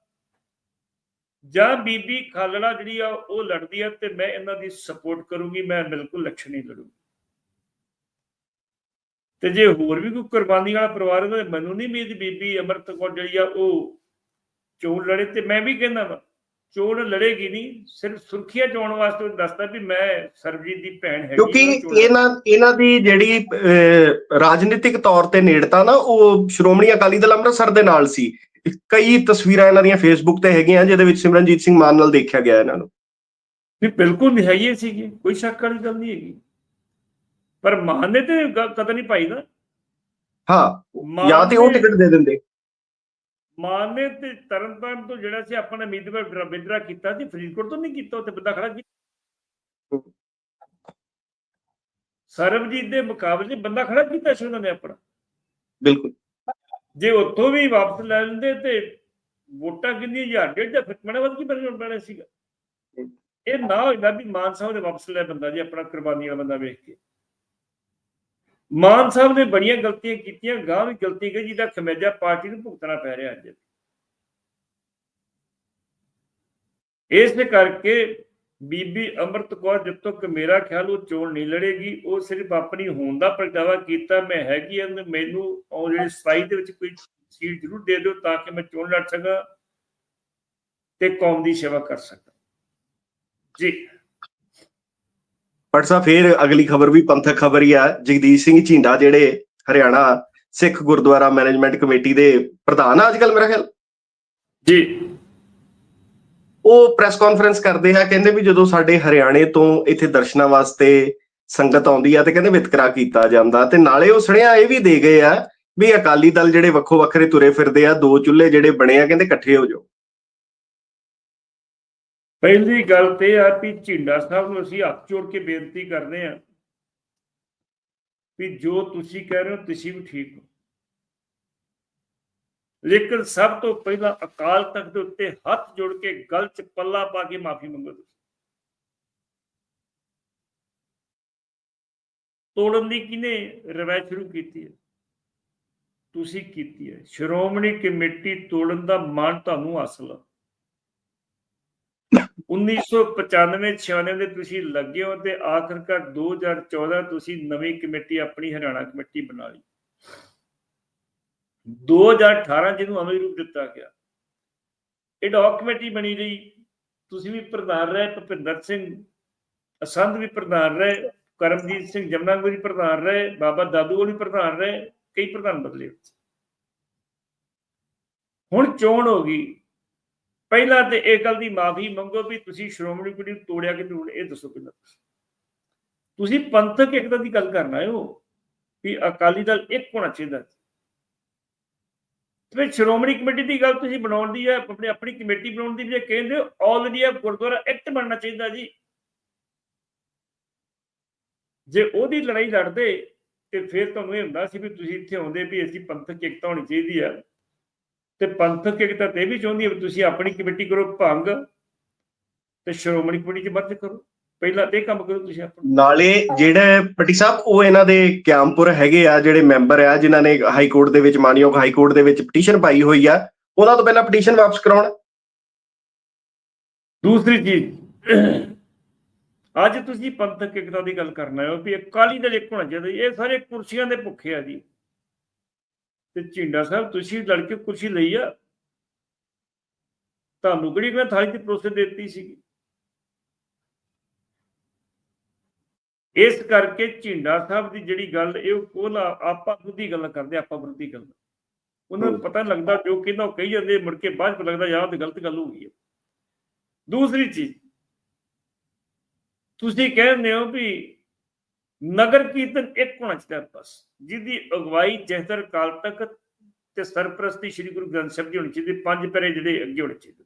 ਜਾਂ ਬੀਬੀ ਖਾਲੜਾ ਜਿਹੜੀ ਆ ਉਹ ਲੜਦੀ ਆ ਤੇ ਮੈਂ ਇਹਨਾਂ ਦੀ ਸਪੋਰਟ ਕਰੂੰਗੀ, ਮੈਂ ਬਿਲਕੁਲ ਇਲੈਕਸ਼ਨ ਨਹੀਂ ਲੜੂੰਗੀ। ਤੇ ਜੇ ਹੋਰ ਵੀ ਕੋਈ ਕੁਰਬਾਨੀ ਵਾਲਾ ਪਰਿਵਾਰ ਹੈ ਤਾਂ ਮੈਨੂੰ ਨਹੀਂ ਉਮੀਦ ਬੀਬੀ ਅੰਮ੍ਰਿਤ ਕੌਰ ਜਿਹੜੀ ਆ ਉਹ ਚੋਣ ਲੜੇ ਤੇ ਮੈਂ ਵੀ ਕਹਿੰਦਾ ਵਾ ਚੋਣ ਲੜੇਗੀ ਨਹੀਂ ਸਿਰਫ ਸੁਰਖੀਆਂ ਚੋਣ ਵਾਸਤੇ ਦੱਸਦਾ ਵੀ ਮੈਂ ਸਰਬਜੀਤ ਦੀ ਭੈਣ ਹੈਗੀ ਕਿਉਂਕਿ ਇਹਨਾਂ ਇਹਨਾਂ ਦੀ ਜਿਹੜੀ ਰਾਜਨੀਤਿਕ ਤੌਰ ਤੇ ਨੇੜਤਾ ਨਾ ਉਹ ਸ਼੍ਰੋਮਣੀ ਅਕਾਲੀ ਦਲ ਅੰਮ੍ਰਿਤਸਰ ਦੇ ਨਾਲ ਸੀ। ਕਈ ਤਸਵੀਰਾਂ ਇਹਨਾਂ ਦੀਆਂ ਫੇਸਬੁੱਕ ਤੇ ਹੈਗੀਆਂ ਜਿਹਦੇ ਵਿੱਚ ਸਿਮਰਨਜੀਤ ਸਿੰਘ ਮਾਨ ਨਾਲ ਦੇਖਿਆ ਗਿਆ ਇਹਨਾਂ ਨੂੰ। ਵੀ ਬਿਲਕੁਲ ਨਹੀਂ ਹੈਗੀ ਸੀਗੀ ਕੋਈ ਸ਼ੱਕ ਵਾਲੀ ਗੱਲ ਨਹੀਂ ਹੈਗੀ। ਪਰ ਮਾਨ ਨੇ ਤੇ ਕਦਰ ਨਹੀਂ ਪਾਈ ਨਾ। ਹਾਂ ਜਾਂ ਤੇ ਉਹ ਟਿਕਟ ਦੇ ਦਿੰਦੇ। ਮਾਨ ਨੇ ਤੇ ਤਰਨਤਾਰਨ ਤੋਂ ਜਿਹੜਾ ਸੀ ਆਪਣਾ ਉਮੀਦਵਾਰ ਵਿਦਰਾ ਕੀਤਾ ਸੀ ਫਰੀਦਕੋਟ ਤੋਂ ਨਹੀਂ ਕੀਤਾ ਉੱਥੇ ਬੰਦਾ ਖੜਾ ਕੀਤਾ ਸਰਬਜੀਤ ਦੇ ਮੁਕਾਬਲੇ ਬੰਦਾ ਖੜਾ ਕੀਤਾ ਸੀ ਉਹਨਾਂ ਨੇ ਆਪਣਾ। ਬਿਲਕੁਲ। ਜੇ ਉੱਥੋਂ ਵੀ ਵਾਪਸ ਲੈ ਲੈਂਦੇ ਤੇ ਵੋਟਾਂ ਕਿੰਨੀਆਂ ਹਜ਼ਾਰ ਡੇਢ ਜਾਂ ਫਿਰ ਬਣਾ ਵੱਧ ਕੀ ਬਣ ਸੀਗਾ? ਇਹ ਨਾ ਹੋਇਦਾ ਵੀ ਮਾਨ ਸਾਹਿਬ ਨੇ ਵਾਪਸ ਲੈ ਬੰਦਾ ਜੀ ਆਪਣਾ ਕੁਰਬਾਨੀ ਵਾਲਾ ਬੰਦਾ ਵੇਖ ਕੇ। ਮਾਨ ਸਾਹਿਬ ਨੇ ਬੜੀਆਂ ਗਲਤੀਆਂ ਕੀਤੀਆਂ ਗਾਂ ਵੀ ਗਲਤੀ ਗਈ ਜਿਹਦਾ ਖਮਿਆਜਾ ਪਾਰਟੀ ਨੂੰ ਭੁਗਤਣਾ ਪੈ ਰਿਹਾ ਅੱਜ। ਇਸ ਕਰਕੇ ਬੀਬੀ ਅੰਮ੍ਰਿਤ ਕੌਰ ਜਦ ਤੱਕ ਮੇਰਾ ਖਿਆਲ ਉਹ ਚੋਣ ਨਹੀਂ ਲੜੇਗੀ, ਉਹ ਸਿਰਫ ਆਪਣੀ ਹੋਣ ਦਾ ਪ੍ਰਗਟਾਵਾ ਕੀਤਾ, ਮੈਂ ਹੈਗੀ ਆ ਮੈਨੂੰ ਉਹ ਜਿਹੜੀ 27 ਦੇ ਵਿੱਚ ਕੋਈ ਸੀਟ ਜ਼ਰੂਰ ਦੇ ਦਿਓ ਤਾਂ ਕਿ ਮੈਂ ਚੋਣ ਲੜ ਸਕਾਂ ਤੇ ਕੌਮ ਦੀ ਸੇਵਾ ਕਰ ਸਕਾਂ। ਜੀ। ਪਰ ਸਾਹਿਬ ਫੇਰ ਅਗਲੀ ਖਬਰ ਵੀ ਪੰਥਕ ਖਬਰ ਹੀ ਆ। ਜਗਦੀਸ਼ ਸਿੰਘ ਝਿੰਡਾ ਜਿਹੜੇ ਹਰਿਆਣਾ ਸਿੱਖ ਗੁਰਦੁਆਰਾ ਮੈਨੇਜਮੈਂਟ ਕਮੇਟੀ ਦੇ ਪ੍ਰਧਾਨ ਆ ਅੱਜਕੱਲ ਮੇਰਾ ਖਿਆਲ? ਜੀ। ਉਹ ਪ੍ਰੈਸ ਕਾਨਫਰੰਸ ਕਰਦੇ ਆ ਕਹਿੰਦੇ ਵੀ ਜਦੋਂ ਸਾਡੇ ਹਰਿਆਣੇ ਤੋਂ ਇੱਥੇ ਦਰਸ਼ਨਾਂ ਵਾਸਤੇ ਸੰਗਤ ਆਉਂਦੀ ਆ ਤੇ ਕਹਿੰਦੇ ਵਿਤਕਰਾ ਕੀਤਾ ਜਾਂਦਾ ਤੇ ਨਾਲੇ ਉਹ ਸੁਣਿਆ ਇਹ ਵੀ ਦੇ ਗਏ ਆ ਵੀ ਅਕਾਲੀ ਦਲ ਜਿਹੜੇ ਵੱਖੋ ਵੱਖਰੇ ਤੁਰੇ ਫਿਰਦੇ ਆ ਦੋ ਚੁੱਲ੍ਹੇ ਜਿਹੜੇ ਬਣੇ ਆ ਕਹਿੰਦੇ ਇਕੱਠੇ ਹੋ ਜਾਓ। ਪਹਿਲੀ ਗੱਲ ਤੇ ਆ ਵੀ ਝਿੰਡਾ ਸਾਹਿਬ ਨੂੰ ਅਸੀਂ ਹੱਥ ਜੋੜ ਕੇ ਬੇਨਤੀ ਕਰਦੇ ਆ ਵੀ ਜੋ ਤੁਸੀਂ ਕਹਿ ਰਹੇ ਹੋ, ਤੁਸੀਂ ਵੀ ਠੀਕ ਹੋ। ਲੇਕਿਨ ਸਭ ਤੋਂ ਪਹਿਲਾਂ ਅਕਾਲ ਤਖਤ ਦੇ ਉੱਤੇ ਹੱਥ ਜੋੜ ਕੇ ਗਲ ਚ ਪੱਲਾ ਪਾ ਕੇ ਮਾਫੀ ਮੰਗੋ ਤੁਸੀਂ। ਤੋੜਨ ਦੀ ਕਿਨੇ ਰਵਾਇਤ ਸ਼ੁਰੂ ਕੀਤੀ ਹੈ? ਤੁਸੀਂ ਕੀਤੀ ਹੈ। ਸ਼੍ਰੋਮਣੀ ਕਮੇਟੀ ਤੋੜਨ ਦਾ ਮਾਣ ਤੁਹਾਨੂੰ ਹਾਸਲ ਹੈ 1995 96 ਦੇ ਤੁਸੀਂ ਲੱਗੇ ਹੋ ਤੇ ਆਖਰਕਾਰ 2014 ਤੁਸੀਂ ਨਵੀਂ ਕਮੇਟੀ ਆਪਣੀ ਹਰਿਆਣਾ ਕਮੇਟੀ ਬਣਾ ਲਈ। 2018 ਜਿਹਨੂੰ ਅਮਲੀ ਰੂਪ ਦਿੱਤਾ ਗਿਆ। ਇਹ ਡਾਕ ਕਮੇਟੀ ਬਣੀ ਰਹੀ। ਤੁਸੀਂ ਵੀ ਪ੍ਰਧਾਨ ਰਹੇ, ਭੁਪਿੰਦਰ ਸਿੰਘ ਅਸੰਧ ਵੀ ਪ੍ਰਧਾਨ ਰਹੇ, ਕਰਮਜੀਤ ਸਿੰਘ ਜਮਨਾਗਰੀ ਵੀ ਪ੍ਰਧਾਨ ਰਹੇ, ਬਾਬਾ ਦਾਦੂ ਵੀ ਪ੍ਰਧਾਨ ਰਹੇ, ਕਈ ਪ੍ਰਧਾਨ ਬਦਲੇ। ਹੁਣ ਚੋਣ ਹੋ ਗਈ। ਪਹਿਲਾਂ ਤੇ ਇਹ ਗੱਲ ਦੀ ਮਾਫੀ ਮੰਗੋ ਵੀ ਤੁਸੀਂ ਸ਼੍ਰੋਮਣੀ ਕਮੇਟੀ ਨੂੰ ਤੋੜਿਆ ਕਿ ਨਹੀਂ ਇਹ ਦੱਸੋ ਪਹਿਲਾਂ ਤੁਸੀਂ ਪੰਥਕ ਏਕਤਾ ਦੀ ਗੱਲ ਕਰਨਾ ਹੈ ਉਹ ਵੀ ਅਕਾਲੀ ਦਲ ਇੱਕ ਹੋਣਾ ਚਾਹੀਦਾ ਤੇ ਸ਼੍ਰੋਮਣੀ ਕਮੇਟੀ ਦੀ ਗੱਲ ਤੁਸੀਂ ਬਣਾਉਣ ਦੀ ਹੈ, ਆਪਣੀ ਆਪਣੀ ਕਮੇਟੀ ਬਣਾਉਣ ਦੀ ਜੇ ਕਹਿੰਦੇ ਆਲ ਇੰਡੀਆ ਗੁਰਦੁਆਰਾ ਐਕਟ ਬਣਨਾ ਚਾਹੀਦਾ ਜੀ। ਜੇ ਉਹਦੀ ਲੜਾਈ ਲੜਦੇ ਤੇ ਫਿਰ ਤੁਹਾਨੂੰ ਇਹ ਹੁੰਦਾ ਸੀ ਵੀ ਤੁਸੀਂ ਇੱਥੇ ਆਉਂਦੇ ਵੀ ਅਸੀਂ ਪੰਥਕ ਏਕਤਾ ਹੋਣੀ ਚਾਹੀਦੀ ਆ। ਤੇ ਪੰਥਕ ਏਕਤਾ ਤੇ ਵੀ ਚਾਹੁੰਦੀ ਹੈ ਤੁਸੀਂ ਆਪਣੀ ਕਮੇਟੀ ਕਰੋ ਭੰਗ ਤੇ ਸ਼੍ਰੋਮਣੀ ਕਮੇਟੀ ਚ ਮਦਦ ਕਰੋ। ਪਹਿਲਾਂ ਤੇ ਕੰਮ ਕਰੋ ਤੁਸੀਂ ਆਪਣਾ। ਨਾਲੇ ਜਿਹੜੇ ਪੱਟੀ ਸਾਹਿਬ ਉਹ ਇਹਨਾਂ ਦੇ ਕਿਆਮਪੁਰ ਹੈਗੇ ਆ ਜਿਹੜੇ ਮੈਂਬਰ ਆ ਜਿਨ੍ਹਾਂ ਨੇ ਹਾਈ ਕੋਰਟ ਦੇ ਵਿੱਚ ਮਾਨਯੋਗ ਹਾਈ ਕੋਰਟ ਦੇ ਵਿੱਚ ਪਟੀਸ਼ਨ ਪਾਈ ਹੋਈ ਆ ਉਹਨਾਂ ਤੋਂ ਪਹਿਲਾਂ ਪਟੀਸ਼ਨ ਵਾਪਸ ਕਰਾਉਣ। ਦੂਸਰੀ ਚੀਜ਼ ਅੱਜ ਤੁਸੀਂ ਪੰਥਕ ਏਕਤਾ ਦੀ ਗੱਲ ਕਰਨਾ ਹੈ ਵੀ ਅਕਾਲੀ ਦਲ ਇੱਕ ਹੋਣਾ ਚਾਹੀਦਾ ਇਹ ਸਾਰੇ ਕੁਰਸੀਆਂ ਦੇ ਭੁੱਖੇ ਆ ਜੀ। ਤੇ ਝਿੰਡਾ ਸਾਹਿਬ, ਤੁਸੀਂ ਲੜ ਕੇ ਕੁਰਸੀ ਲਈ ਆ? ਤੁਹਾਨੂੰ ਕਿਹੜੀ ਮੈਂ ਥਾਲੀ ਦੀ ਪ੍ਰੋਸੈਸ ਦਿੱਤੀ ਸੀ ਇਸ ਕਰਕੇ ਝਿੰਡਾ ਸਾਹਿਬ ਦੀ ਜਿਹੜੀ ਗੱਲ, ਇਹ ਕੋਲਾ ਆਪਾਂ ਵਿਰੋਧੀ ਗੱਲ ਕਰਦੇ ਆਪਾਂ ਵਿਰੋਧੀ ਗੱਲ। ਉਹਨਾਂ ਨੂੰ ਪਤਾ ਲੱਗਦਾ, ਜੋ ਕਹਿੰਦਾ ਉਹ ਕਹੀ ਜਾਂਦੇ, ਮੁੜ ਕੇ ਬਾਅਦ ਚ ਲੱਗਦਾ, ਯਾਰ ਤੇ ਗਲਤ ਗੱਲ ਹੋ ਗਈ ਹੈ ਦੂਸਰੀ ਚੀਜ਼, ਤੁਸੀਂ ਕਹਿੰਦੇ ਹੋ ਵੀ ਨਗਰ ਕੀਰਤਨ ਇੱਕ ਹੋਣਾ ਚਾਹੀਦਾ ਬਸ, ਜਿਹਦੀ ਅਗਵਾਈ ਜਹਦਰ ਕਾਲ ਤੱਕ ਤੇ ਸਰਪ੍ਰਸਤੀ ਸ੍ਰੀ ਗੁਰੂ ਗ੍ਰੰਥ ਸਾਹਿਬ ਜੀ ਹੋਣੀ ਚਾਹੀਦੀ, ਪੰਜ ਪੈਰੇ ਜਿਹੜੇ ਅੱਗੇ ਹੋਣੇ ਚਾਹੀਦੇ।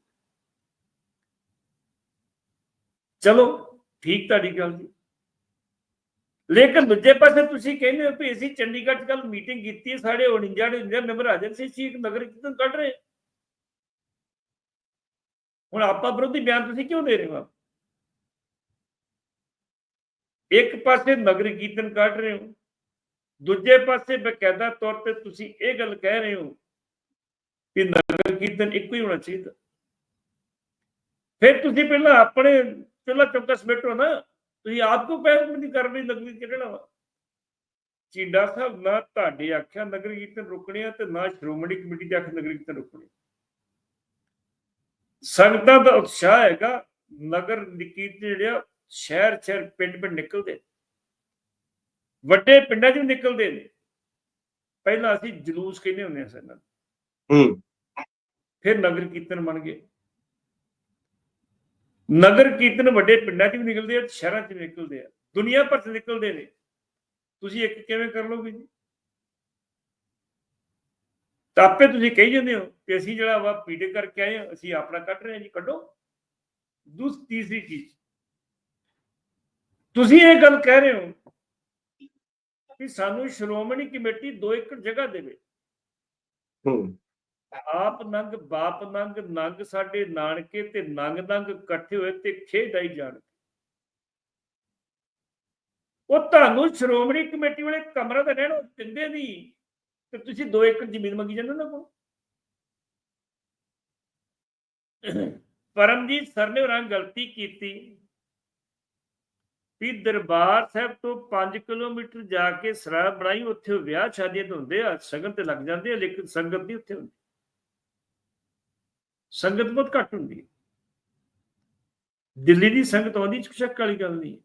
ਚਲੋ, ਠੀਕ ਤੁਹਾਡੀ ਗੱਲ ਜੀ। ਲੇਕਿਨ ਦੂਜੇ ਪਾਸੇ ਤੁਸੀਂ ਕਹਿੰਦੇ ਹੋ ਵੀ ਅਸੀਂ ਚੰਡੀਗੜ੍ਹ ਚ ਕੱਲ ਮੀਟਿੰਗ ਕੀਤੀ ਹੈ, ਸਾਡੇ 49 ਦੇ ਮੈਂਬਰ ਹਾਜ਼ਰ ਸੀ ਸੀ ਇੱਕ ਨਗਰ ਕੀਰਤਨ ਕੱਢ ਰਹੇ ਹੁਣ ਆਪਾਂ ਵਿਰੋਧੀ ਬਿਆਨ ਤੁਸੀਂ ਕਿਉਂ ਦੇ ਰਹੇ ਹੋ ਇੱਕ ਪਾਸੇ ਨਗਰ ਕੀਰਤਨ ਕੱਢ ਰਹੇ ਹੋ, ਦੂਜੇ ਪਾਸੇ ਬਕਾਇਦਾ ਤੌਰ ਤੇ ਤੁਸੀਂ ਇਹ ਗੱਲ ਕਹਿ ਰਹੇ ਹੋ ਕਿ ਨਗਰ ਕੀਰਤਨ ਇੱਕੋ ਹੀ ਹੋਣਾ ਚਾਹੀਦਾ। ਫਿਰ ਤੁਸੀਂ ਪਹਿਲਾਂ ਆਪਣੇ ਚੁੱਲਾ ਚੌਕਾ ਸਮੇਟੋ ਨਾ, ਤੁਸੀਂ ਆਪ ਕੋ ਪੈਰ ਨਹੀਂ ਕਰ ਰਹੀ ਨਗਰ ਕੀਰਤਨ ਵਾ? ਚੀਡਾ ਸਾਹਿਬ, ਨਾ ਤੁਹਾਡੇ ਆਖਿਆ ਨਗਰ ਕੀਰਤਨ ਰੁਕਣੇ ਆ ਤੇ ਨਾ ਸ਼੍ਰੋਮਣੀ ਕਮੇਟੀ ਦੇ ਆਖਿਆ ਨਗਰ ਕੀਰਤਨ ਰੁਕਣੇ ਸੰਗਤਾਂ ਦਾ ਉਤਸ਼ਾਹ ਹੈਗਾ, ਨਗਰ ਕੀਰਤਨ ਜਿਹੜੇ ਆ ਸ਼ਹਿਰ ਸ਼ਹਿਰ ਪਿੰਡ ਪਿੰਡ ਨਿਕਲਦੇ ਵੱਡੇ ਪਿੰਡਾਂ 'ਚ ਵੀ ਨਿਕਲਦੇ ਨੇ। ਪਹਿਲਾਂ ਅਸੀਂ ਜਲੂਸ ਕਹਿੰਦੇ ਹੁੰਦੇ ਸੀ ਇਹਨਾਂ ਨੂੰ। ਹੂੰ। ਫਿਰ ਨਗਰ ਕੀਰਤਨ ਬਣ ਗਏ। ਨਗਰ ਕੀਰਤਨ ਵੱਡੇ ਪਿੰਡਾਂ 'ਚ ਵੀ ਨਿਕਲਦੇ ਆ ਸ਼ਹਿਰਾਂ 'ਚ ਵੀ ਨਿਕਲਦੇ ਆ। ਦੁਨੀਆ ਭਰ 'ਚ ਨਿਕਲਦੇ ਨੇ। ਤੁਸੀਂ ਇੱਕ ਕਿਵੇਂ ਕਰ ਲਓਗੇ ਜੀ? ਤਾਂ ਆਪੇ ਤੁਸੀਂ ਕਹੀ ਜਾਂਦੇ ਹੋ ਕਿ ਅਸੀਂ ਜਿਹੜਾ ਵਾ ਪੀੜੇ ਕਰਕੇ ਆਏ ਅਸੀਂ ਆਪਣਾ ਕੱਢ ਰਹੇ ਹਾਂ ਜੀ ਕੱਢੋ। ਦੂਸ ਤੀਸਰੀ ਚੀਜ਼। ਤੁਸੀਂ ਇਹ ਗੱਲ ਕਹਿ ਰਹੇ ਹੋ ਕਿ ਸਾਨੂੰ ਸ਼੍ਰੋਮਣੀ ਕਮੇਟੀ 2 ਏਕੜ ਜਗ੍ਹਾ ਦੇਵੇ। ਹੂੰ। ਆਪ ਨੰਗ ਬਾਪ ਨੰਗ ਨੰਗ ਸਾਡੇ ਨਾਨਕੇ ਤੇ ਨੰਗ ਨੰਗ ਇਕੱਠੇ ਹੋਏ ਤੇ ਖੇਡਾਈ ਜਾਣ। ਉਹ ਤੁਹਾਨੂੰ ਸ਼੍ਰੋਮਣੀ ਕਮੇਟੀ ਵਾਲੇ ਕਮਰਾ ਤਾਂ ਰਹਿਣ ਦਿੰਦੇ ਨਹੀਂ ਤੇ ਤੁਸੀਂ 2 ਏਕੜ ਜ਼ਮੀਨ ਮੰਗੀ ਜਾਂਦੇ ਨਾ ਕੋ ਪਰਮਜੀਤ ਸਰ ਨੇ ਉਹਨਾਂ ਗਲਤੀ ਕੀਤੀ। ਵੀ ਦਰਬਾਰ ਸਾਹਿਬ ਤੋਂ 5 ਕਿਲੋਮੀਟਰ ਜਾ ਕੇ ਸਰਾਬ ਬਣਾਈ, ਉੱਥੇ ਵਿਆਹ ਸ਼ਾਦੀਆਂ ਤੇ ਹੁੰਦੇ ਆ ਸੰਗਤ ਤੇ ਲੱਗ ਜਾਂਦੇ ਆ, ਲੇਕਿਨ ਸੰਗਤ ਨਹੀਂ ਉੱਥੇ ਹੁੰਦੀ। ਸੰਗਤ ਬਹੁਤ ਘੱਟ ਹੁੰਦੀ ਹੈ। ਦਿੱਲੀ ਦੀ ਸੰਗਤ ਆਉਂਦੀ ਸ਼ੱਕ ਵਾਲੀ ਗੱਲ ਨਹੀਂ ਹੈ।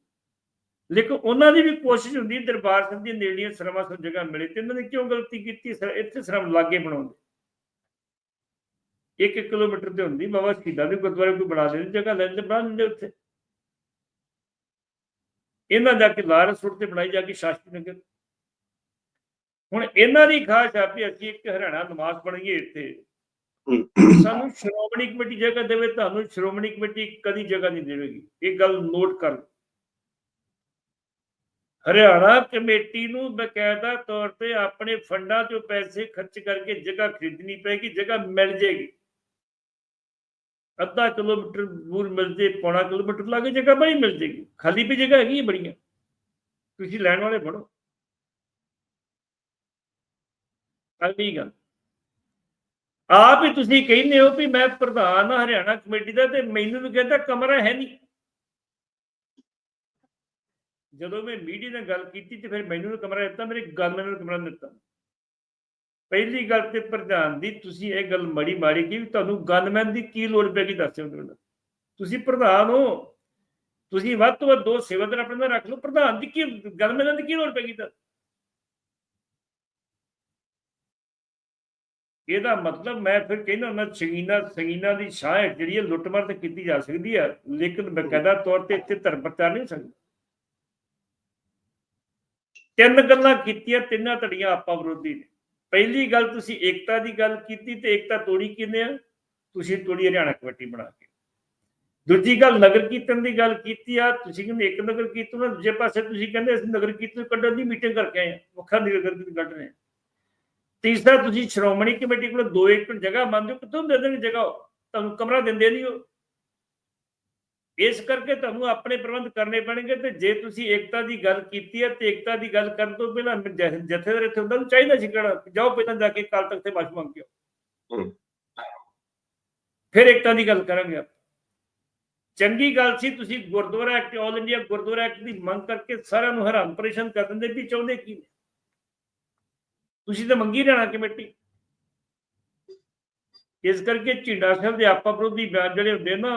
ਲੇਕਿਨ ਉਹਨਾਂ ਦੀ ਵੀ ਕੋਸ਼ਿਸ਼ ਹੁੰਦੀ, ਦਰਬਾਰ ਸਾਹਿਬ ਦੀਆਂ ਨੇੜੀਆਂ ਸਰਮਾ ਸੋ ਜਗ੍ਹਾ ਮਿਲੇ ਤੇ ਇਹਨਾਂ ਨੇ ਕਿਉਂ ਗਲਤੀ ਕੀਤੀ? ਇੱਥੇ ਸਰਮ ਲਾਗੇ ਬਣਾਉਂਦੇ। ਇੱਕ ਇੱਕ ਕਿਲੋਮੀਟਰ ਤੇ ਹੁੰਦੀ, ਬਾਬਾ ਸ਼ਹੀਦਾਂ ਦੇ ਗੁਰਦੁਆਰੇ ਕੋਈ ਬਣਾ ਦੇਣ ਜਗ੍ਹਾ ਲੈਂਦੇ, ਬਣਾ ਲੈਂਦੇ ਉੱਥੇ। ਇਹਨਾਂ ਜਾ ਕੇ ਲਾਰਸ ਰੋਡ ਤੇ ਬਣਾਈ ਜਾ ਕੇ ਸ਼ਾਸਤਰੀ ਨਗਰ। ਹੁਣ ਇਹਨਾਂ ਦੀ ਖਾਸ ਆ ਵੀ ਅਸੀਂ ਇੱਕ ਹਰਿਆਣਾ ਨਮਾਜ਼ ਬਣੀਏ ਇੱਥੇ। ਸਾਨੂੰ ਸ਼੍ਰੋਮਣੀ ਕਮੇਟੀ ਜਗ੍ਹਾ ਦੇਵੇ ਤੁਹਾਨੂੰ ਸ਼੍ਰੋਮਣੀ ਕਮੇਟੀ ਕਦੀ ਜਗ੍ਹਾ ਨਹੀਂ ਦੇਵੇਗੀ। ਇਹ ਗੱਲ ਨੋਟ ਕਰ। ਹਰਿਆਣਾ ਕਮੇਟੀ ਨੂੰ ਬਕਾਇਦਾ ਤੌਰ ਤੇ ਆਪਣੇ ਫੰਡਾਂ ਚੋਂ ਪੈਸੇ ਖਰਚ ਕਰਕੇ ਜਗ੍ਹਾ ਖਰੀਦਣੀ ਪਏਗੀ ਜਗ੍ਹਾ ਮਿਲ ਜੇਗੀ ਅੱਧਾ ਕਿਲੋਮੀਟਰ ਦੂਰ ਮਿਲ ਜੇ, ਪੌਣਾ ਕਿਲੋਮੀਟਰ ਲਾਗੇ ਜਗ੍ਹਾ ਬੜੀ ਮਿਲ ਜੇਗੀ। ਖਾਲੀ ਵੀ ਜਗ੍ਹਾ ਹੈਗੀ ਬੜੀਆਂ। ਤੁਸੀਂ ਲੈਣ ਵਾਲੇ ਬਣੋ। ਅਗਲੀ ਗੱਲ। ਆਪ ਹੀ ਤੁਸੀਂ ਕਹਿੰਦੇ ਹੋ ਵੀ ਮੈਂ ਪ੍ਰਧਾਨ ਹਾਂ ਹਰਿਆਣਾ ਕਮੇਟੀ ਦਾ ਤੇ ਮੈਨੂੰ ਵੀ ਕਹਿੰਦਾ ਕਮਰਾ ਹੈ ਨਹੀਂ। ਜਦੋਂ ਮੈਂ ਮੀਡੀਆ ਨਾਲ ਗੱਲ ਕੀਤੀ ਤੇ ਫਿਰ ਮੈਨੂੰ ਕਮਰਾ ਦਿੱਤਾ, ਮੇਰੇ ਗਨਮੈਨ ਨੂੰ ਕਮਰਾ ਦਿੱਤਾ। ਪਹਿਲੀ ਗੱਲ ਤੇ ਪ੍ਰਧਾਨ ਦੀ ਤੁਸੀਂ ਇਹ ਗੱਲ ਮੜੀ ਮਾੜੀ ਕੀ ਤੁਹਾਨੂੰ ਗਨਮੈਨ ਦੀ ਕੀ ਲੋੜ ਪੈਗੀ ਦੱਸਿਓ ਮੈਨੂੰ। ਤੁਸੀਂ ਪ੍ਰਧਾਨ ਹੋ। ਤੁਸੀਂ ਵੱਧ ਤੋਂ ਵੱਧ ਦੋ ਸੇਵਾਦਾਰ ਆਪਣੇ ਨਾਲ ਰੱਖ ਲਓ। ਪ੍ਰਧਾਨ ਦੀ ਕੀ ਗਨਮੈਨਾਂ ਦੀ ਕੀ ਲੋੜ ਪੈਗੀ ਤਾਂ? ਇਹਦਾ ਮਤਲਬ ਮੈਂ ਫਿਰ ਕਹਿੰਦਾ ਹੁੰਦਾ ਸ਼ਗੀਨਾ ਸੰਗੀਨਾ ਦੀ ਸ਼ਾਹ ਜਿਹੜੀ ਹੈ ਲੁੱਟਮਾਰ ਤੇ ਕੀਤੀ ਜਾ ਸਕਦੀ ਹੈ। ਲੇਕਿਨ ਬਕਾਇਦਾ ਤੌਰ ਤੇ ਇੱਥੇ ਧਰਮ ਪ੍ਰਚਾਰ ਨਹੀਂ ਹੋ ਸਕਦਾ ਤਿੰਨ ਗੱਲਾਂ ਕੀਤੀਆਂ, ਤਿੰਨਾਂ ਧੜੀਆਂ ਆਪਾ ਵਿਰੋਧੀ ਨੇ। ਪਹਿਲੀ ਗੱਲ ਤੁਸੀਂ ਏਕਤਾ ਦੀ ਗੱਲ ਕੀਤੀ ਤੇ ਏਕਤਾ ਤੋੜੀ ਕਿਨੇ ਆ? ਤੁਸੀਂ ਤੋੜੀ ਹਰਿਆਣਾ ਕਮੇਟੀ ਬਣਾ ਕੇ। ਦੂਜੀ ਗੱਲ ਨਗਰ ਕੀਰਤਨ ਦੀ ਗੱਲ ਕੀਤੀ ਆ ਤੁਸੀਂ ਕਹਿੰਦੇ ਇੱਕ ਨਗਰ ਕੀਰਤਨ ਆ, ਦੂਜੇ ਪਾਸੇ ਤੁਸੀਂ ਕਹਿੰਦੇ ਅਸੀਂ ਨਗਰ ਕੀਰਤਨ ਕੱਢਣ ਦੀ ਮੀਟਿੰਗ ਕਰਕੇ ਆਏ ਆ ਵੱਖਰਾ ਨਗਰ ਕੀਰਤਨ ਕੱਢ ਰਹੇ ਤੀਸਰਾ ਤੁਸੀਂ ਸ਼੍ਰੋਮਣੀ ਕਮੇਟੀ ਕੋਲ 2 ਏਕੜ ਜਗ੍ਹਾ ਮੰਨਦੇ ਹੋ ਕਿੱਥੋਂ ਦੇ ਦੇਣਗੇ ਜਗ੍ਹਾ ਤੁਹਾਨੂੰ ਕਮਰਾ ਦਿੰਦੇ ਨਹੀਂ ਉਹ। ਇਸ ਕਰਕੇ ਤੁਹਾਨੂੰ ਆਪਣੇ ਪ੍ਰਬੰਧ ਕਰਨੇ ਪੈਣਗੇ ਤੇ ਜੇ ਤੁਸੀਂ ਏਕਤਾ ਦੀ ਗੱਲ ਕੀਤੀ ਹੈ ਤੇ ਏਕਤਾ ਦੀ ਗੱਲ ਕਰਨ ਤੋਂ ਪਹਿਲਾਂ ਜਥੇਦਾਰ ਇੱਥੇ ਹੁੰਦਾ ਨੂੰ ਚਾਹੀਦਾ ਸੀ ਕਿਹੜਾ ਜਾਓ ਪਹਿਲਾਂ ਜਾ ਕੇ ਕਾਲ ਤਖਤ ਤੇ ਮਾਫੀ ਮੰਗ ਕੇ ਆਓ। ਫਿਰ ਏਕਤਾ ਦੀ ਗੱਲ ਕਰਾਂਗੇ ਚੰਗੀ ਗੱਲ ਸੀ ਤੁਸੀਂ Gurdwara act all India Gurdwara act ਦੀ ਮੰਗ ਕਰਕੇ ਸਾਰਿਆਂ ਨੂੰ ਹੈਰਾਨ ਪਰੇਸ਼ਾਨ ਕਰ ਦਿੰਦੇ ਵੀ ਚਾਹੁੰਦੇ ਕੀ ਨੇ। ਤੁਸੀਂ ਤਾਂ ਮੰਗੀ ਰਹਿਣਾ ਕਮੇਟੀ। ਇਸ ਕਰਕੇ ਝਿੰਡਾ ਸਾਹਿਬ ਦੇ ਆਪਾ ਵਿਰੋਧੀ ਬਿਆਨ ਜਿਹੜੇ ਹੁੰਦੇ ਨਾ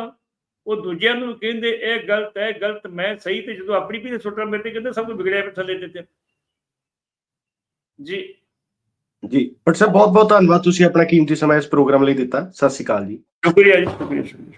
ਉਹ ਦੂਜਿਆਂ ਨੂੰ ਕਹਿੰਦੇ ਇਹ ਗਲਤ ਹੈ ਗਲਤ ਮੈਂ ਸਹੀ ਤੇ ਜਦੋਂ ਆਪਣੀ ਵੀ ਸੁੱਟਾ ਮੇਰੇ ਤੇ ਕਹਿੰਦੇ ਸਭ ਕੁਝ ਵਿਗੜਿਆ ਪਿਆ ਥੱਲੇ ਤੇ ਜੀ। ਜੀ। ਬਟ ਸਰ ਬਹੁਤ ਬਹੁਤ ਧੰਨਵਾਦ ਤੁਸੀਂ ਆਪਣਾ ਕੀਮਤੀ ਸਮਾਂ ਇਸ ਪ੍ਰੋਗਰਾਮ ਲਈ ਦਿੱਤਾ। ਸਤਿ ਸ਼੍ਰੀ ਅਕਾਲ ਜੀ। ਸ਼ੁਕਰੀਆ ਜੀ ਸ਼ੁਕਰੀਆ ਸ਼ੁਕਰੀਆ।